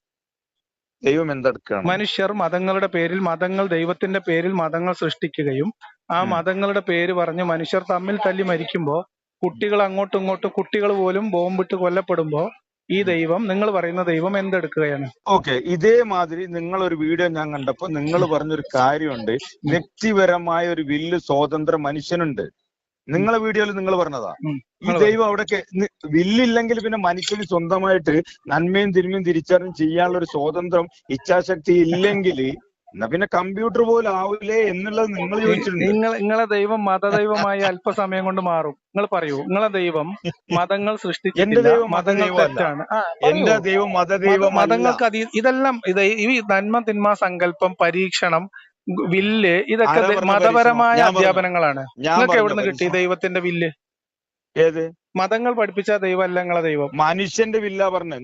ദൈവം എന്തെടുക്കുകയാണ്? മനുഷ്യർ മതങ്ങളുടെ പേരിൽ മതങ്ങൾ ദൈവത്തിന്റെ പേരിൽ മതങ്ങൾ സൃഷ്ടിക്കുകയും ആ മതങ്ങളുടെ പേര് പറഞ്ഞ് മനുഷ്യർ തമ്മിൽ തല്ലി മരിക്കുമ്പോ കുട്ടികൾ അങ്ങോട്ടും ഇങ്ങോട്ടും കുട്ടികൾ പോലും ബോംബിട്ട് കൊല്ലപ്പെടുമ്പോ ഈ ദൈവം നിങ്ങൾ പറയുന്ന ദൈവം എന്തെടുക്കുകയാണ്? ഓക്കെ ഇതേമാതിരി നിങ്ങൾ ഒരു വീഡിയോ ഞാൻ കണ്ടപ്പോ നിങ്ങൾ പറഞ്ഞൊരു കാര്യമുണ്ട്. വ്യക്തിപരമായ ഒരു വില്ല് സ്വതന്ത്ര മനുഷ്യനുണ്ട്. നിങ്ങളെ വീഡിയോയിൽ നിങ്ങൾ പറഞ്ഞതാ. ഈ ദൈവം അവിടെ വില്ലില്ലെങ്കിൽ പിന്നെ മനുഷ്യന് സ്വന്തമായിട്ട് നന്മയും തിന്മയും തിരിച്ചറിഞ്ഞ് ചെയ്യാനുള്ള ഒരു സ്വാതന്ത്ര്യം ഇച്ഛാശക്തി ഇല്ലെങ്കിൽ എന്നാ പിന്നെ കമ്പ്യൂട്ടർ പോലും ആവൂലേ എന്നുള്ളത് നിങ്ങൾ ചോദിച്ചിട്ടുണ്ട്. നിങ്ങൾ നിങ്ങളെ ദൈവം മതദൈവമായി അല്പസമയം കൊണ്ട് മാറും. നിങ്ങൾ പറയൂ നിങ്ങളെ ദൈവം മതങ്ങൾ സൃഷ്ടിച്ചിട്ടില്ല. മതങ്ങൾ തെറ്റാണ്. എന്റെ ദൈവം മതദൈവം മത- മതങ്ങൾക്ക് അതി ഇതെല്ലാം ഇത് ഈ നന്മ തിന്മ സങ്കല്പം പരീക്ഷണം വില്ല് ഇതൊക്കെ മതപരമായ? അധ്യാപനങ്ങളാണ്. നിങ്ങൾക്ക് എവിടുന്ന് കിട്ടി ദൈവത്തിന്റെ വില്ല്? ഏത്? മതങ്ങൾ പഠിപ്പിച്ച ദൈവമല്ല നിങ്ങളെ ദൈവം. മനുഷ്യന്റെ വില്ല പറഞ്ഞു.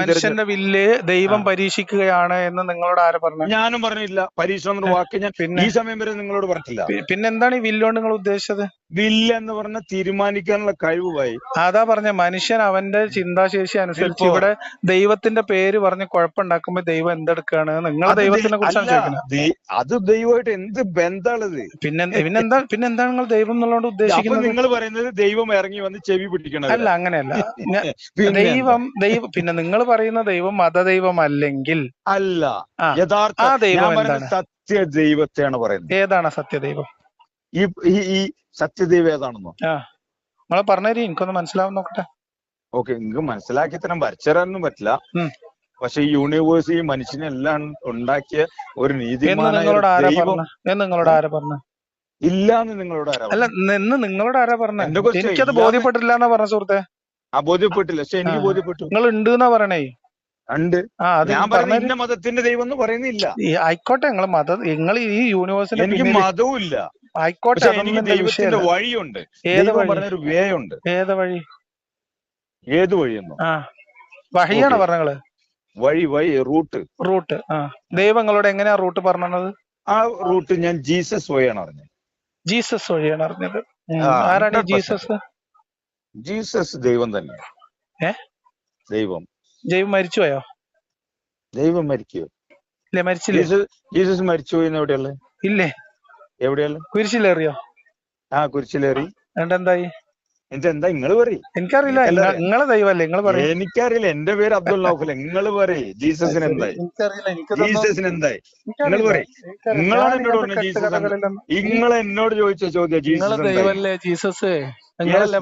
മനുഷ്യന്റെ വില്ല് ദൈവം. പരീക്ഷിക്കുകയാണ് എന്ന് നിങ്ങളോട് ആരാ പറഞ്ഞു? ഞാനും പറഞ്ഞില്ല. പരീക്ഷണം വാക്ക് ഞാൻ പിന്നെ? ഈ സമയം വരെ നിങ്ങളോട് പറഞ്ഞില്ല പിന്നെന്താണ് ഈ വില്ലുകൊണ്ട് നിങ്ങൾ ഉദ്ദേശിച്ചത്? വില്ല എന്ന് പറഞ്ഞ തീരുമാനിക്കാനുള്ള കഴിവായി അതാ പറഞ്ഞ മനുഷ്യൻ അവന്റെ ചിന്താശേഷി അനുസരിച്ച് ഇവിടെ ദൈവത്തിന്റെ പേര് പറഞ്ഞ് കുഴപ്പമുണ്ടാക്കുമ്പോ ദൈവം എന്തെടുക്കാണ്? നിങ്ങൾ ദൈവത്തിനെ കുറിച്ചാണ് ചോദിക്കുന്നത് അത് ദൈവമായിട്ട് എന്ത് ബന്ധമുള്ളത് പിന്നെ പിന്നെന്താ പിന്നെന്താണ് നിങ്ങൾ ദൈവം എന്നുള്ളതുകൊണ്ട് ഉദ്ദേശിക്കുന്നത്? നിങ്ങൾ പറയുന്നത് ദൈവം ഇറങ്ങി വന്ന് ചെവി പിടിക്കണം അല്ല അങ്ങനെയല്ല. ദൈവം ദൈവം പിന്നെ നിങ്ങൾ പറയുന്ന ദൈവം മതദൈവം അല്ലെങ്കിൽ അല്ല യഥാർത്ഥ ദൈവം? സത്യ ദൈവത്തെയാണ് പറയുന്നത്. ഏതാണ് സത്യദൈവം? ഈ ഈ- സത്യദേവ് ഏതാണെന്നോ? നമ്മളെ പറഞ്ഞു എനിക്കൊന്ന് മനസ്സിലാവും നോക്കട്ടെ. ഓക്കെ നിങ്ങൾക്ക് മനസ്സിലാക്കി തരാൻ വരച്ചരാനൊന്നും പറ്റില്ല. പക്ഷെ ഈ യൂണിവേഴ്സ് ഈ മനുഷ്യനെല്ലാം ഉണ്ടാക്കിയ ഒരു നീതി നീതിമാനായ നിങ്ങളോട് ആരാ പറഞ്ഞ? എന്ന് നിങ്ങളോട് ആരാ പറഞ്ഞ? ഇല്ലാന്ന് നിങ്ങളോട് ആരാ അല്ല നിന്ന് നിങ്ങളോട് ആരാ പറഞ്ഞ? എനിക്കത് ബോധ്യപ്പെട്ടില്ല എന്നാ പറഞ്ഞ സുഹൃത്തെ. ആ ബോധ്യപ്പെട്ടില്ല. പക്ഷെ എനിക്ക്. ബോധ്യപ്പെട്ടു. നിങ്ങൾ ഉണ്ട്. എന്നാ പറയണേ ഉണ്ട് ഞാൻ പറഞ്ഞേര്. ഇന്ന മതത്തിന്റെ ദൈവം എന്ന് പറയുന്നില്ല. ആയിക്കോട്ടെ നിങ്ങൾ മത നിങ്ങൾ ഈ യൂണിവേഴ്സിൽ എനിക്ക് മതവും ഇല്ല ആയിക്കോട്ടെ എനിക്ക് ദൈവത്തിന്റെ വഴിയുണ്ട്. ദൈവം പറഞ്ഞൊരു വേ ഉണ്ട് ഏത് വഴി? ഏത് വഴിയെന്നോ? വഴിയാണ്. പറഞ്ഞങ്ങൾ? വഴി വഴി റൂട്ട്. റൂട്ട് ആ. ദൈവങ്ങളോട് എങ്ങനെയാ റൂട്ട് പറഞ്ഞത്? ആ റൂട്ട് ഞാൻ ജീസസ് വഴിയാണ് അറിഞ്ഞത്. ജീസസ് വഴിയാണ് അറിഞ്ഞത്. ആരാണ് ജീസസ്? ജീസസ് ദൈവം തന്നെ. ഏ? ദൈവം. ദൈവം മരിച്ചുപോയോ ദൈവം മരിച്ചു ഇല്ലേ മരിച്ചില്ലേ? ജീസസ് ജീസസ് മരിച്ചു പോയി എവിടെയല്ലേ ഇല്ലേ. എവിടെയല്ലേ കുരിശിലേറിയോ? ആ കുരിശിലേറി. എന്തായി എന്താ നിങ്ങൾ പറയും. എനിക്കറിയില്ല. നിങ്ങളെ ദൈവല്ലേ നിങ്ങൾ പറയും. എനിക്കറിയില്ല. എന്റെ പേര് അബ്ദുൽ നൗഫൽ നിങ്ങൾ പറയും. ജീസസിന് എന്തായി? ജീസസിന് എന്തായി? നിങ്ങൾ പറയും. നിങ്ങളാണ് എന്നോട് പറഞ്ഞത് ജീസസ് നിങ്ങൾ എന്നോട് ചോദിച്ച ചോദ്യം Jesus ദൈവല്ലേ Jesus?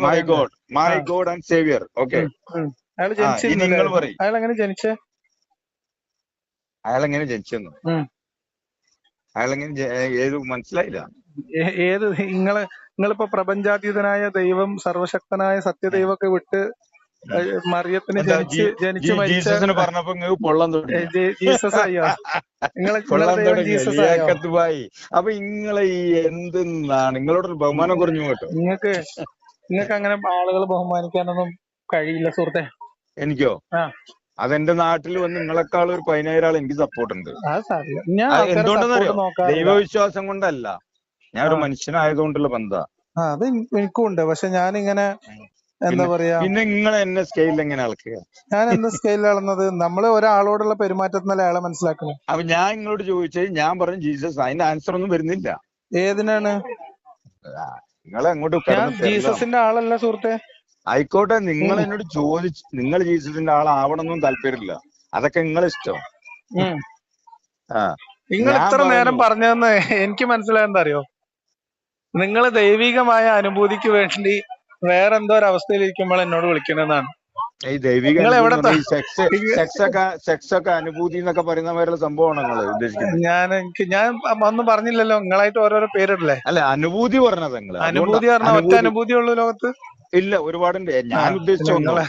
My God my God and saviour okay. അയാൾ ആ, നിങ്ങൾ പറയും. അയാൾ എങ്ങനെ ജനിച്ചേ? അയാൾ എങ്ങനെ ജനിച്ചെന്നു ജ- ഏത് മനസ്സിലായില്ല? ഏത് നിങ്ങൾ നിങ്ങളിപ്പോ പ്രപഞ്ചാതീതനായ ദൈവം സർവശക്തനായ സത്യദൈവമൊക്കെ വിട്ട് മറിയത്തിന് ജനിച്ചു ജനിച്ച് ജീ- ജനിച്ച് ജീ- മരിച്ച ജീസസിന് പറഞ്ഞപ്പോ നിങ്ങൾക്ക് പൊള്ളം തുടങ്ങി. ജീസസ് അയ്യോ നിങ്ങളെ ലിയാഖത്ത് അപ്പൊ നിങ്ങളെ ഈ എന്തെന്നാണ്? നിങ്ങളോടൊരു ബഹുമാനം കുറഞ്ഞു കേട്ടോ നിങ്ങക്ക് നിങ്ങക്ക് അങ്ങനെ ആളുകൾ ബഹുമാനിക്കാനൊന്നും കഴിയില്ല സുഹൃത്തെ. എനിക്കോ? ആ. അതെന്റെ നാട്ടിൽ വന്ന് നിങ്ങളെക്കാൾ ഒരു പതിനായിരം ആൾ എനിക്ക് സപ്പോർട്ട് ഉണ്ട്. എന്തുകൊണ്ടെന്നറിയോ? ദൈവവിശ്വാസം കൊണ്ടല്ല. ഞാൻ ഒരു. മനുഷ്യനായതുകൊണ്ടുള്ള ബന്ധ. അത് എനി- എനിക്കും ഉണ്ട്. പക്ഷെ ഞാൻ ഇങ്ങനെ എന്താ പറയാ? പിന്നെ നിങ്ങൾ എന്നെ സ്കെയിൽ എങ്ങനെ അളക്കുക ഞാൻ എന്ത് സ്കെയിലിൽ അളന്നത് നമ്മൾ ഒരാളോടുള്ള പെരുമാറ്റത്തിനല്ല അയാളെ മനസ്സിലാക്കുന്നത് അപ്പൊ ഞാൻ നിങ്ങളോട് ചോദിച്ചത് ഞാൻ പറഞ്ഞു ജീസസ് അതിന്റെ ആൻസർ ഒന്നും വരുന്നില്ല. ഏതിനാണ്? നിങ്ങൾ അങ്ങോട്ട് ജീസസിന്റെ ആളല്ല സുഹൃത്തെ. ആയിക്കോട്ടെ നിങ്ങൾ എന്നോട് ചോദിച്ചു നിങ്ങൾ ജീസസിന്റെ ആളാവണമെന്നും താല്പര്യമില്ല. അതൊക്കെ നിങ്ങളെ ഇഷ്ടം ആ. നിങ്ങൾ ഇത്ര നേരം പറഞ്ഞു. പറഞ്ഞതെന്ന് എനിക്ക് മനസ്സിലായെന്താ അറിയോ നിങ്ങൾ ദൈവികമായ അനുഭൂതിക്ക് വേണ്ടി വേറെ എന്തോ ഒരു അവസ്ഥയിലിരിക്കുമ്പോൾ എന്നോട് വിളിക്കണമെന്നാണ് ഈ ദൈവിക സെക്സ് സെക്സ് ഒക്കെ സെക്സ് ഒക്കെ അനുഭൂതി എന്നൊക്കെ പറയുന്ന പോലെ സംഭവമാണ് നിങ്ങൾ ഉദ്ദേശിക്കുന്നത്. ഞാൻ എനിക്ക് ഞാൻ ഒന്നും പറഞ്ഞില്ലല്ലോ. നിങ്ങളായിട്ട് ഓരോരോ പേരിടല്ലേ? അല്ല അനുഭൂതി പറഞ്ഞത് നിങ്ങൾ അനുഭൂതി പറഞ്ഞ ഒറ്റ അനുഭൂതി ഉള്ളൂ ലോകത്ത്? ഇല്ല ഒരുപാടുണ്ട്. ഞാൻ ആ, ഉദ്ദേശിച്ച ഒന്നും നിങ്ങളെ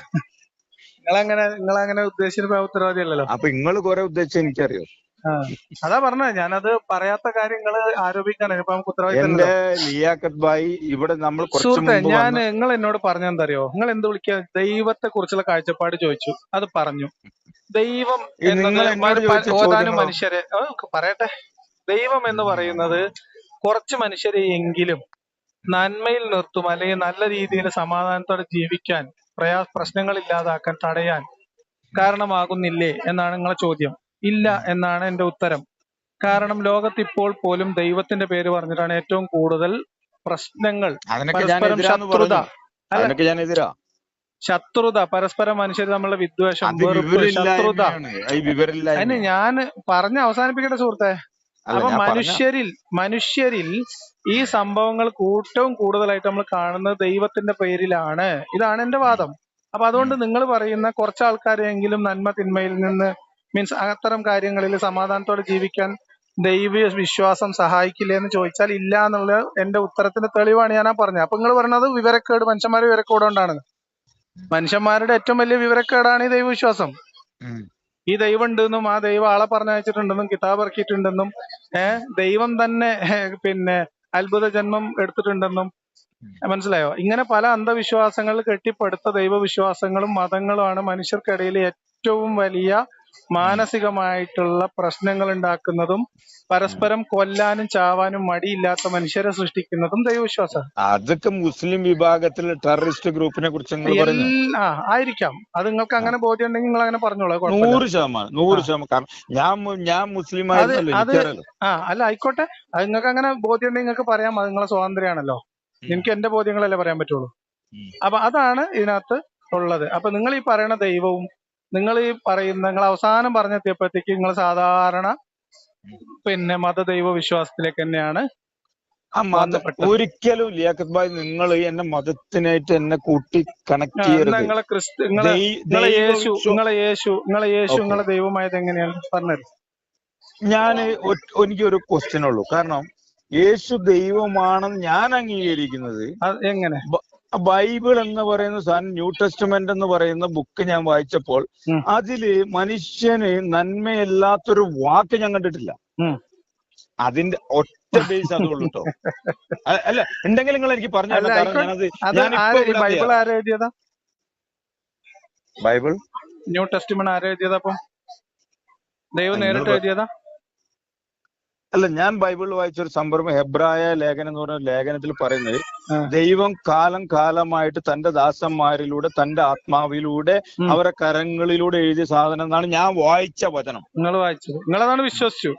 നിങ്ങളങ്ങനെ നിങ്ങളങ്ങനെ ഉദ്ദേശിച്ച ഉത്തരവാദി അല്ലല്ലോ അപ്പൊ നിങ്ങൾ കുറെ ഉദ്ദേശിച്ച എനിക്കറിയോ? ആ. അതാ പറഞ്ഞത് ഞാനത് പറയാത്ത കാര്യങ്ങൾ ആരോപിക്കാനാണ് ഇപ്പൊ നമുക്ക് ഉത്തരവാദിത്തം എന്റെ ലിയാഖത്ത് ഭായി ഇവിടെ നമ്മൾ കുറച്ച് സുഹൃത്തെ മുമ്പ് ഞാൻ വന്ന നിങ്ങൾ എന്നോട് പറഞ്ഞെന്തറിയോ നിങ്ങൾ എന്ത് വിളിക്കുക ദൈവത്തെ കുറിച്ചുള്ള കാഴ്ചപ്പാട് ചോദിച്ചു. അത് പറഞ്ഞു. ദൈവം ഈ എന്നത് നിങ്ങൾ ചോദിച്ച ഓതാനും ചോദ്യങ്ങളോ? മനുഷ്യരെ ഓ, പറയട്ടെ. ദൈവം എന്ന് പറയുന്നത് കുറച്ച് മനുഷ്യരെ എങ്കിലും നന്മയിൽ നിർത്തും അല്ലെങ്കിൽ നല്ല രീതിയിൽ സമാധാനത്തോടെ ജീവിക്കാൻ പ്രയാസ പ്രശ്നങ്ങൾ ഇല്ലാതാക്കാൻ തടയാൻ കാരണമാകുന്നില്ലേ എന്നാണ് നിങ്ങളെ ചോദ്യം. ഇല്ല എന്നാണ് എന്റെ ഉത്തരം. കാരണം ലോകത്ത് ഇപ്പോൾ പോലും ദൈവത്തിന്റെ പേര് പറഞ്ഞിട്ടാണ് ഏറ്റവും കൂടുതൽ പ്രശ്നങ്ങൾ. പരസ്പരം ശത്രുത. അല്ല. ശത്രുത. പരസ്പരം മനുഷ്യർ തമ്മിലുള്ള വിദ്വേഷം ശത്രുത. അതിന് ഞാൻ പറഞ്ഞ് അവസാനിപ്പിക്കട്ടെ സുഹൃത്തെ. അപ്പൊ മനുഷ്യരിൽ മനുഷ്യരിൽ ഈ സംഭവങ്ങൾ കൂട്ടവും കൂടുതലായിട്ട് നമ്മൾ കാണുന്നത് ദൈവത്തിന്റെ പേരിലാണ്. ഇതാണ് എന്റെ വാദം. അപ്പൊ അതുകൊണ്ട് നിങ്ങൾ പറയുന്ന കുറച്ച് ആൾക്കാരെങ്കിലും നന്മ തിന്മയിൽ നിന്ന് മീൻസ് അത്തരം കാര്യങ്ങളിൽ സമാധാനത്തോടെ ജീവിക്കാൻ ദൈവ വിശ്വാസം സഹായിക്കില്ല എന്ന് ചോദിച്ചാൽ ഇല്ല എന്നുള്ള എന്റെ ഉത്തരത്തിന്റെ തെളിവാണ് ഞാൻ ആ പറഞ്ഞത്. അപ്പൊ നിങ്ങൾ പറഞ്ഞത് വിവരക്കേട് മനുഷ്യന്മാരെ വിവരക്കേടുകൊണ്ടാണ് മനുഷ്യന്മാരുടെ ഏറ്റവും വലിയ വിവരക്കേടാണ് ഈ ദൈവവിശ്വാസം. ഈ ദൈവം ഉണ്ടെന്നും ആ ദൈവം ആളെ പറഞ്ഞയച്ചിട്ടുണ്ടെന്നും കിതാബ് ഇറക്കിയിട്ടുണ്ടെന്നും ഏഹ് ദൈവം തന്നെ പിന്നെ അത്ഭുത ജന്മം എടുത്തിട്ടുണ്ടെന്നും. മനസ്സിലായോ? ഇങ്ങനെ പല അന്ധവിശ്വാസങ്ങൾ കെട്ടിപ്പടുത്ത ദൈവവിശ്വാസങ്ങളും മതങ്ങളുമാണ് മനുഷ്യർക്കിടയിൽ ഏറ്റവും വലിയ മാനസികമായിട്ടുള്ള പ്രശ്നങ്ങൾ ഉണ്ടാക്കുന്നതും പരസ്പരം കൊല്ലാനും ചാവാനും മടിയില്ലാത്ത മനുഷ്യരെ സൃഷ്ടിക്കുന്നതും ദൈവവിശ്വാസം അതൊക്കെ മുസ്ലിം വിഭാഗത്തിൽ ടെററിസ്റ്റ് ഗ്രൂപ്പിനെ കുറിച്ച് ആ ആയിരിക്കാം. അത് നിങ്ങൾക്ക് അങ്ങനെ ബോധ്യം ഉണ്ടെങ്കിൽ നിങ്ങൾ അങ്ങനെ പറഞ്ഞോളൂ നൂറ് ശതമാനം നൂറ്. ശതമാനം. ഞാൻ ഞാൻ മുസ്ലിം അത് ആ അല്ല ആയിക്കോട്ടെ. അത് നിങ്ങൾക്ക് അങ്ങനെ ബോധ്യം ഉണ്ടെങ്കിൽ നിങ്ങൾക്ക് പറയാം അത് നിങ്ങളെ സ്വാതന്ത്ര്യമാണല്ലോ. എനിക്ക് എന്റെ ബോധ്യങ്ങളല്ലേ പറയാൻ പറ്റുള്ളൂ. അപ്പൊ അതാണ് ഇതിനകത്ത് ഉള്ളത്. അപ്പൊ നിങ്ങൾ ഈ പറയുന്ന ദൈവവും നിങ്ങൾ ഈ പറയുന്ന നിങ്ങൾ അവസാനം പറഞ്ഞെത്തിയപ്പോഴത്തേക്ക് നിങ്ങൾ സാധാരണ പിന്നെ മതദൈവ വിശ്വാസത്തിലേക്ക് തന്നെയാണ്. ഒരിക്കലും ലിയാഖത്ത് ഭായ് നിങ്ങൾ എന്നെ മതത്തിനായിട്ട് എന്നെ കൂട്ടി കണക്ട് ചെയ്യരുത്. നിങ്ങളെ ക്രിസ്തു നിങ്ങളെ യേശു നിങ്ങളെ യേശു നിങ്ങളെ യേശു. നിങ്ങളെ ദൈവമായത് എങ്ങനെയാണ്? പറഞ്ഞത് ഞാൻ എനിക്ക് എനിക്കൊരു ക്വസ്റ്റ്യൻ ഉള്ളൂ. കാരണം യേശു ദൈവമാണെന്ന് ഞാൻ അംഗീകരിക്കുന്നത് എങ്ങനെ? ബൈബിൾ എന്ന് പറയുന്ന സാധനം ന്യൂ ടെസ്റ്റ്മെന്റ് എന്ന് പറയുന്ന ബുക്ക് ഞാൻ വായിച്ചപ്പോൾ അതിൽ മനുഷ്യന് നന്മയില്ലാത്തൊരു വാക്ക് ഞാൻ കണ്ടിട്ടില്ല. അതിന്റെ ഒറ്റ ബേസ് അതുള്ളൂ കേട്ടോ അല്ല ഉണ്ടെങ്കിൽ നിങ്ങൾ എനിക്ക് പറഞ്ഞു ബൈബിൾ ബൈബിൾ? ന്യൂ ടെസ്റ്റ്മെന്റ് ആരെഴുതിയതാ അപ്പൊ? ദൈവം നേരിട്ട് എഴുതിയതാ? അല്ല ഞാൻ ബൈബിളിൽ വായിച്ച ഒരു സംഭവം ഹെബ്രായ ലേഖനം എന്ന് പറഞ്ഞ ലേഖനത്തിൽ പറയുന്നത് ദൈവം കാലം കാലമായിട്ട് തന്റെ ദാസന്മാരിലൂടെ തന്റെ ആത്മാവിലൂടെ. അവരെ കരങ്ങളിലൂടെ എഴുതിയ സാധനം എന്നാണ് ഞാൻ വായിച്ച വചനം. നിങ്ങൾ വായിച്ചത്. നിങ്ങളതാണ് വിശ്വസിച്ചു.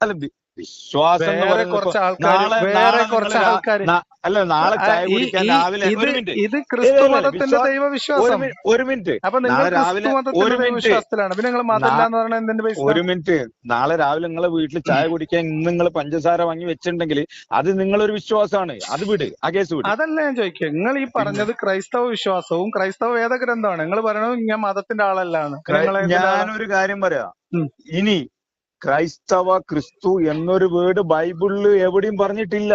അല്ല വിശ്വാസം വേറെ കുറച്ച് ആൾക്കാർ വേറെ കുറച്ച് ആൾക്കാർ അല്ല നാളെ ചായ കുടിക്കാൻ രാവിലെ ഒരു മിനിറ്റ്. ഇത് ക്രിസ്തു മതത്തിന്റെ ദൈവവിശ്വാസം. ഒരു മിനിറ്റ്. അപ്പൊ നിങ്ങൾ നാളെ രാവിലെ ഒരു വിശ്വാസത്തിലാണ് പിന്നെ നിങ്ങൾ മതമില്ല എന്ന് പറഞ്ഞാൽ എന്തിന്റെ പൈസ? ഒരു മിനിറ്റ്. നാളെ രാവിലെ നിങ്ങളെ വീട്ടിൽ ചായ കുടിക്കാൻ ഇന്ന് നിങ്ങൾ പഞ്ചസാര വാങ്ങി വെച്ചിട്ടുണ്ടെങ്കിൽ അത് നിങ്ങളൊരു വിശ്വാസമാണ്. അത് വിട്. ആ കേസ് വിട്. അതല്ല ഞാൻ ചോദിക്കുക നിങ്ങൾ ഈ പറഞ്ഞത് ക്രൈസ്തവ വിശ്വാസവും ക്രൈസ്തവ വേദഗ്രന്ഥമാണ്. നിങ്ങൾ പറയണത് ഞാൻ മതത്തിന്റെ ആളല്ലാണ് ഞാനൊരു കാര്യം പറയാം. ഇനി ക്രൈസ്തവ ക്രിസ്തു എന്നൊരു വേർഡ് ബൈബിളിൽ എവിടെയും പറഞ്ഞിട്ടില്ല.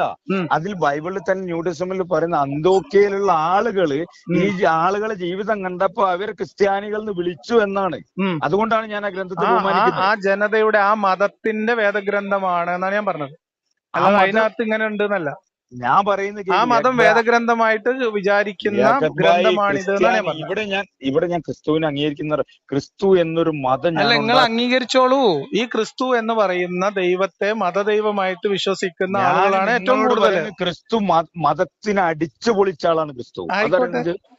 അതിൽ ബൈബിളിൽ തന്നെ ന്യൂ ടെസ്റ്റമെന്റിൽ പറയുന്ന അന്തോക്കയിലുള്ള ആളുകൾ ഈ ആളുകളെ ജീവിതം കണ്ടപ്പോ അവർ ക്രിസ്ത്യാനികൾ എന്ന് വിളിച്ചു എന്നാണ്. അതുകൊണ്ടാണ് ഞാൻ ആ ഗ്രന്ഥത്തിൽ ആ ജനതയുടെ ആ മതത്തിന്റെ വേദഗ്രന്ഥമാണ് എന്നാണ് ഞാൻ പറഞ്ഞത്. അല്ലാതെ അതിനകത്ത് ഇങ്ങനെ ഉണ്ട് എന്നല്ല ഞാൻ പറയുന്നത് ആ മതം വേദഗ്രന്ഥമായിട്ട് വിചാരിക്കുന്ന ഗ്രന്ഥമാണിത് ഇവിടെ ഞാൻ ഇവിടെ ഞാൻ ക്രിസ്തുവിനെ അംഗീകരിക്കുന്ന ക്രിസ്തു എന്നൊരു മതം അല്ല നിങ്ങൾ അംഗീകരിച്ചോളൂ. ഈ ക്രിസ്തു എന്ന് പറയുന്ന ദൈവത്തെ മതദൈവമായിട്ട് വിശ്വസിക്കുന്ന ആളുകളാണ് ഏറ്റവും കൂടുതൽ ക്രിസ്തു മതത്തിന് അടിച്ചു പൊളിച്ച ആളാണ് ക്രിസ്തു.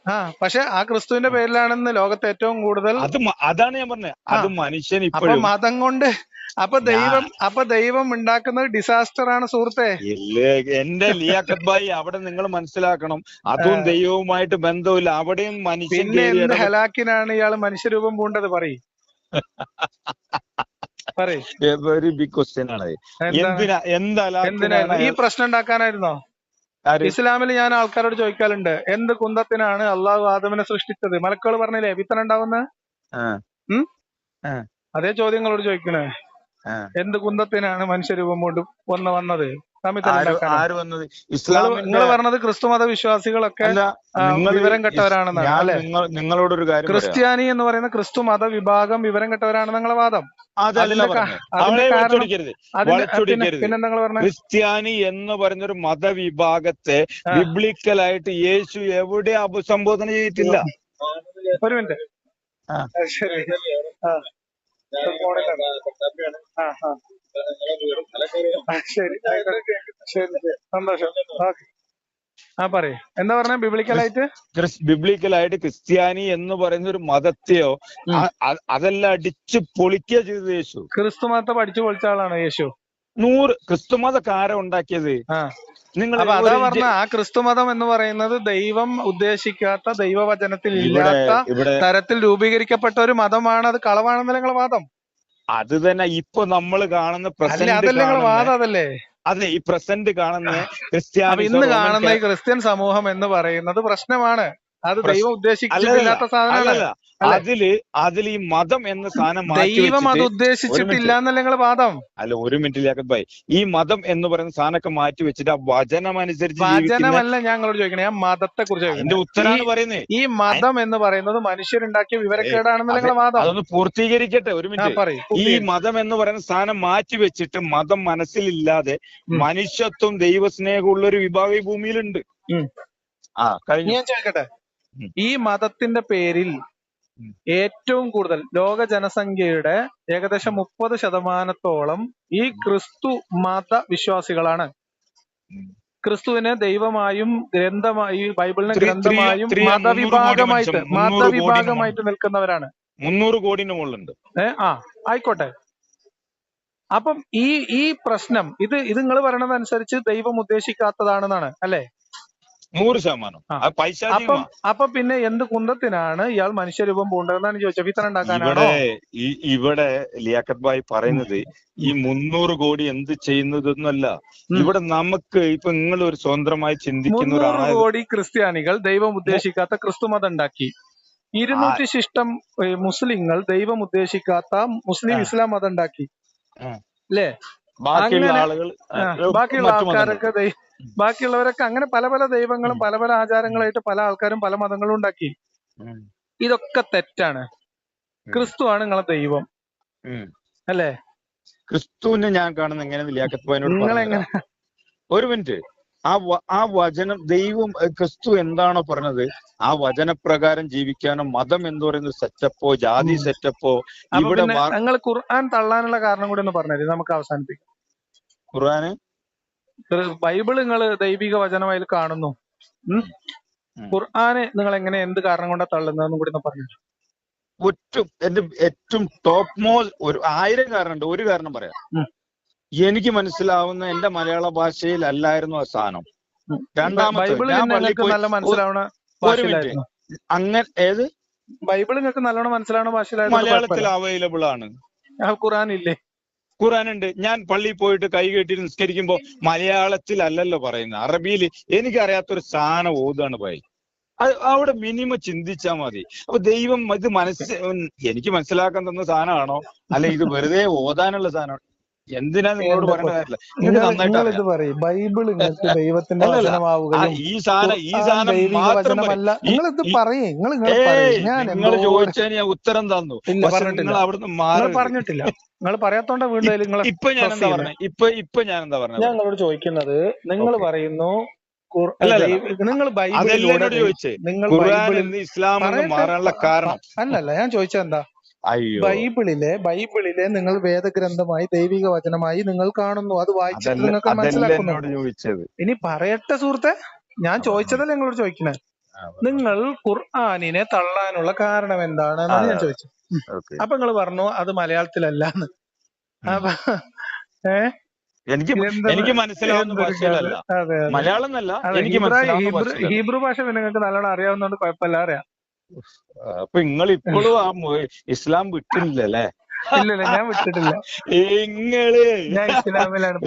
ആ പക്ഷെ ആ ക്രിസ്തുവിന്റെ പേരിലാണെന്ന് ലോകത്തെ ഏറ്റവും കൂടുതൽ അത് അതാണ് ഞാൻ പറഞ്ഞത്. അത് മനുഷ്യൻ ഇപ്പോഴും മതം കൊണ്ട് അപ്പൊ ദൈവം അപ്പൊ ദൈവം ഉണ്ടാക്കുന്നത് ഡിസാസ്റ്റർ ആണ് സുഹൃത്തെ. എന്റെ ലിയാഖത്ത് ഭായി അവിടെ നിങ്ങൾ മനസ്സിലാക്കണം. അതും ദൈവവുമായിട്ട് ബന്ധമില്ല. അവിടെയും മനുഷ്യൻ പിന്നെ എന്ത് ഹലാക്കിനാണ് ഇയാൾ മനുഷ്യരൂപം പൂണ്ടത്? പറയും. വെരി ബിഗ് ക്വസ്റ്റ്യൻ ആണ്. എന്തിനാ എന്ത് ഈ പ്രശ്നം ഉണ്ടാക്കാനായിരുന്നോ? ഇസ്ലാമിൽ ഞാൻ ആൾക്കാരോട് ചോദിക്കാറുണ്ട് എന്ത് കുന്തത്തിനാണ് അള്ളാഹു ആദമിനെ സൃഷ്ടിച്ചത്? മലക്കുകൾ പറഞ്ഞില്ലേ വിത്തനുണ്ടാവുന്ന അതേ ചോദ്യങ്ങളോട് ചോദിക്കണേ. എന്ത് കുന്തത്തിനാണ് മനുഷ്യരൂപം കൊണ്ട് വന്ന് വന്നത്? ആര് വന്നത്? നിങ്ങൾ പറഞ്ഞത് ക്രിസ്തു മത വിശ്വാസികളൊക്കെ വിവരം കെട്ടവരാണെന്നാണ് അല്ലെ? നിങ്ങളോടൊരു കാര്യം ക്രിസ്ത്യാനി എന്ന് പറയുന്ന ക്രിസ്തു മത വിഭാഗം വിവരം കെട്ടവരാണ് നിങ്ങളെ വാദം. പിന്നെ നിങ്ങൾ ക്രിസ്ത്യാനി എന്ന് പറയുന്നൊരു മതവിഭാഗത്തെ. ബിബ്ലിക്കലായിട്ട് യേശു എവിടെ അഭിസംബോധന ചെയ്തിട്ടില്ല? ഒരു മിനിറ്റ്. ശരി. ശരി. ശരി സന്തോഷം ഓക്കെ ആ പറയ് എന്താ പറഞ്ഞ ബിബ്ലിക്കലായിട്ട് ബിബ്ലിക്കലായിട്ട് ക്രിസ്ത്യാനി എന്ന് പറയുന്ന ഒരു മതത്തെയോ അതെല്ലാം അടിച്ചു പൊളിക്കുക ചെയ്തത് യേശു ക്രിസ്തു മതത്തെ പഠിച്ചു പൊളിച്ച ആളാണ് യേശു നൂറ് ക്രിസ്തുമതക്കാരെ ഉണ്ടാക്കിയത്. ആ. നിങ്ങൾ അതാ പറഞ്ഞ ആ ക്രിസ്തുമതം എന്ന് പറയുന്നത് ദൈവം ഉദ്ദേശിക്കാത്ത ദൈവവചനത്തിൽ ഇല്ലാത്ത തരത്തിൽ രൂപീകരിക്കപ്പെട്ട ഒരു മതമാണ്. അത് കളവാണെന്ന് നിങ്ങൾ വാദം? അത് തന്നെ ഇപ്പൊ നമ്മൾ കാണുന്ന അതല്ല വാദം അതല്ലേ? അതെ ഈ പ്രസന്റ് കാണുന്ന ക്രിസ്ത്യാനി ഇന്ന് കാണുന്ന ഈ ക്രിസ്ത്യൻ സമൂഹം എന്ന് പറയുന്നത് പ്രശ്നമാണ്. അത് ദൈവം ഉദ്ദേശിച്ചിട്ടില്ലാത്ത അല്ലേ? അതിൽ അതിൽ ഈ മതം എന്ന സാധനം ദൈവം അത് ഉദ്ദേശിച്ചിട്ടില്ല എന്നല്ല നിങ്ങളെ വാദം? അല്ല ഒരു മിനിറ്റ് മിനിറ്റിലേക്ക് ഭായി ഈ മതം എന്ന് പറയുന്ന സാധനമൊക്കെ മാറ്റി വെച്ചിട്ട് ആ വചനം അനുസരിച്ച് വചനമല്ല ഞങ്ങളോട് ചോദിക്കണേ ഞാൻ മതത്തെ കുറിച്ച് എന്റെ ഉത്തരാണ് പറയുന്നത് ഈ മതം എന്ന് പറയുന്നത് മനുഷ്യരുണ്ടാക്കിയ വിവരക്കേടാണെന്ന് നിങ്ങളെ വാദം? അതൊന്ന് പൂർത്തീകരിക്കട്ടെ ഒരു മിനിറ്റ്. പറയും ഈ മതം എന്ന് പറയുന്ന സാധനം മാറ്റി വെച്ചിട്ട് മതം മനസ്സിലില്ലാതെ. മനുഷ്യത്വം ദൈവസ്നേഹമുള്ള ഒരു വിഭാഗം ഈ ഭൂമിയിലുണ്ട് ആ കഴിഞ്ഞു. ഞാൻ ചോദിക്കട്ടെ. ഈ മതത്തിന്റെ പേരിൽ ഏറ്റവും കൂടുതൽ ലോക ജനസംഖ്യയുടെ ഏകദേശം മുപ്പത് ശതമാനത്തോളം ഈ ക്രിസ്തു മത വിശ്വാസികളാണ് ക്രിസ്തുവിനെ ദൈവമായും ഗ്രന്ഥമായി ബൈബിളിനെ ഗ്രന്ഥമായും മതവിഭാഗമായിട്ട് മതവിഭാഗമായിട്ട് നിൽക്കുന്നവരാണ്. മുന്നൂറ് കോടിന് മുകളിലുണ്ട്. ഏ ആ ആയിക്കോട്ടെ. അപ്പം ഈ ഈ പ്രശ്നം ഇത് ഇത് നിങ്ങൾ പറയണതനുസരിച്ച് ദൈവം ഉദ്ദേശിക്കാത്തതാണെന്നാണ് അല്ലെ? നൂറ് ശതമാനം. പൈസ അപ്പം അപ്പൊ പിന്നെ എന്ത് കുന്തത്തിനാണ് ഇയാൾ മനുഷ്യരൂപം പൂണ്ടതെന്നാണ് ചോദിച്ചത് വിത്തനം ഉണ്ടാക്കാനാണ്? ഇവിടെ ലിയാഖത്ത് ഭായ് പറയുന്നത് ഈ മുന്നൂറ് കോടി എന്ത് ചെയ്യുന്നതെന്നല്ല. ഇവിടെ നമുക്ക് ഇപ്പൊ നിങ്ങൾ ഒരു സ്വതന്ത്രമായി ചിന്തിക്കുന്ന മുന്നൂറ് കോടി ക്രിസ്ത്യാനികൾ ദൈവം ഉദ്ദേശിക്കാത്ത ക്രിസ്തുമതം ഉണ്ടാക്കി ഇരുന്നൂറ്റി ശിഷ്ടം മുസ്ലിങ്ങൾ ദൈവം ഉദ്ദേശിക്കാത്ത മുസ്ലിം ഇസ്ലാം മതം ഉണ്ടാക്കി അല്ലേ? ബാക്കിയുള്ള ആളുകൾ ബാക്കിയുള്ള ആൾക്കാരൊക്കെ ബാക്കിയുള്ളവരൊക്കെ അങ്ങനെ പല പല ദൈവങ്ങളും പല പല ആചാരങ്ങളായിട്ട് പല ആൾക്കാരും പല മതങ്ങളും ഉണ്ടാക്കി. ഇതൊക്കെ തെറ്റാണ്. ക്രിസ്തുവാണ് നിങ്ങളെ ദൈവം. അല്ലേ? ക്രിസ്തുവിനെ ഞാൻ കാണുന്ന എങ്ങനെ നിങ്ങളെങ്ങനെ നിങ്ങൾ എങ്ങനെ? ഒരു മിനിറ്റ്. ആ ആ വചനം ദൈവം ക്രിസ്തു എന്താണോ പറഞ്ഞത് ആ വചനപ്രകാരം ജീവിക്കാനോ മതം എന്ന് പറയുന്ന സെറ്റപ്പോ ജാതി. സെറ്റപ്പോ ഇവിടെ ഞങ്ങൾ ഖുർആൻ തള്ളാനുള്ള കാരണം കൂടെ ഒന്ന് പറഞ്ഞത് നമുക്ക് അവസാനിപ്പിക്കാം. ഖുർആന്? ബൈബിൾ നിങ്ങൾ ദൈവിക വചനമായി കാണുന്നു? ഉം. നിങ്ങൾ എങ്ങനെ എന്ത് കാരണം കൊണ്ടാ തള്ളുന്നതെന്നും കൂടി പറഞ്ഞു. ഒറ്റും എന്റെ ഏറ്റവും ടോപ്പ് മോൾ ഒരു ആയിരം കാരണമുണ്ട് ഒരു കാരണം പറയാം. എനിക്ക് മനസ്സിലാവുന്ന എന്റെ മലയാള ഭാഷയിൽ അല്ലായിരുന്നു ആ സാധനം. രണ്ടാമത്തെ അങ്ങനെ ഏത്? ബൈബിൾ നിങ്ങൾക്ക് നല്ലോണം മനസ്സിലാവുന്ന ഭാഷയിലായിരുന്നു മലയാളത്തിൽ അവൈലബിൾ ആണ്. ഖുർആൻ ഇല്ലേ? ഖുറാൻ ഉണ്ട് ഞാൻ പള്ളിയിൽ പോയിട്ട് കൈ കെട്ടി നിസ്കരിക്കുമ്പോ മലയാളത്തിലല്ലല്ലോ പറയുന്നത്. അറബിയിൽ എനിക്കറിയാത്തൊരു സാധനം ഓതാണ് പോയി അത് അവിടെ മിനിമം ചിന്തിച്ചാ മതി. അപ്പൊ ദൈവം ഇത് മനസ്സ് എനിക്ക് മനസ്സിലാക്കാൻ തന്ന സാധനമാണോ? അല്ല ഇത് വെറുതെ ഓതാനുള്ള സാധനം എന്തിനാ നിങ്ങളോട് പറയുന്നത് കാര്യമില്ല. നന്നായിട്ട് നിങ്ങൾ ഇത് പറയും. ബൈബിൾ നിങ്ങൾക്ക് ദൈവത്തിന്റെ വചനമാവുകയും ഈ സാധനം ഈ സാധനം നിങ്ങൾ ഇത് പറയേ. നിങ്ങൾ നിങ്ങൾ ഞാൻ ചോദിച്ചതിന് ഉത്തരം തന്നു. നിങ്ങൾ അവിടുന്ന് മാറി പറഞ്ഞിട്ടില്ല. നിങ്ങൾ പറയാത്തോണ്ട വീണ്ടും നിങ്ങൾ ഇപ്പൊ ഞാൻ എന്താ. പറഞ്ഞത് ഇപ്പൊ ഇപ്പൊ ഞാൻ എന്താ പറഞ്ഞത് ഞാൻ നിങ്ങളോട് ചോദിക്കുന്നത് നിങ്ങൾ പറയുന്നു. നിങ്ങൾ ബൈബിളിലൂടെ നിങ്ങൾ ഇസ്ലാം മാറാനുള്ള കാരണം. അല്ലല്ല ഞാൻ ചോദിച്ചത് എന്താ? ബൈബിളിലെ ബൈബിളിലെ നിങ്ങൾ വേദഗ്രന്ഥമായി ദൈവിക വചനമായി നിങ്ങൾ കാണുന്നു. അത് വായിച്ചിട്ട് നിങ്ങൾക്ക് മനസ്സിലാക്കുന്നു. ഇനി പറയട്ടെ സുഹൃത്തെ. ഞാൻ ചോദിച്ചതല്ല നിങ്ങളോട് ചോദിക്കണേ? നിങ്ങൾ ഖുർആാനിനെ തള്ളാനുള്ള കാരണം എന്താണ് എന്നാണ് ഞാൻ. ചോദിച്ചത്. അപ്പൊ നിങ്ങൾ പറഞ്ഞു അത് മലയാളത്തിലല്ല എന്ന് അപ്പൊ ഏ? എനിക്ക് എനിക്ക് മനസ്സിലാവുന്ന മലയാളം ഹീബ്ര- ഭാഷ നിങ്ങൾക്ക് നല്ലോണം അറിയാവുന്നതുകൊണ്ട് കുഴപ്പമില്ല അറിയാം. അപ്പൊ നിങ്ങൾ ഇപ്പോഴും ആ ഇസ്ലാം ഇസ്ലാം വിട്ടില്ലല്ലേ ഇല്ലല്ല ഞാൻ വിട്ടിട്ടില്ല. നിങ്ങൾ ഞാൻ ഇസ്ലാമിലാണ്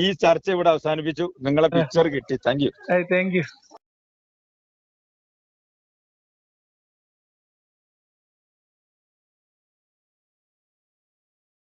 ഈ ചർച്ച ഇവിടെ അവസാനിപ്പിച്ചു. നിങ്ങളെ പിക്ചർ കിട്ടി. Thank you thank you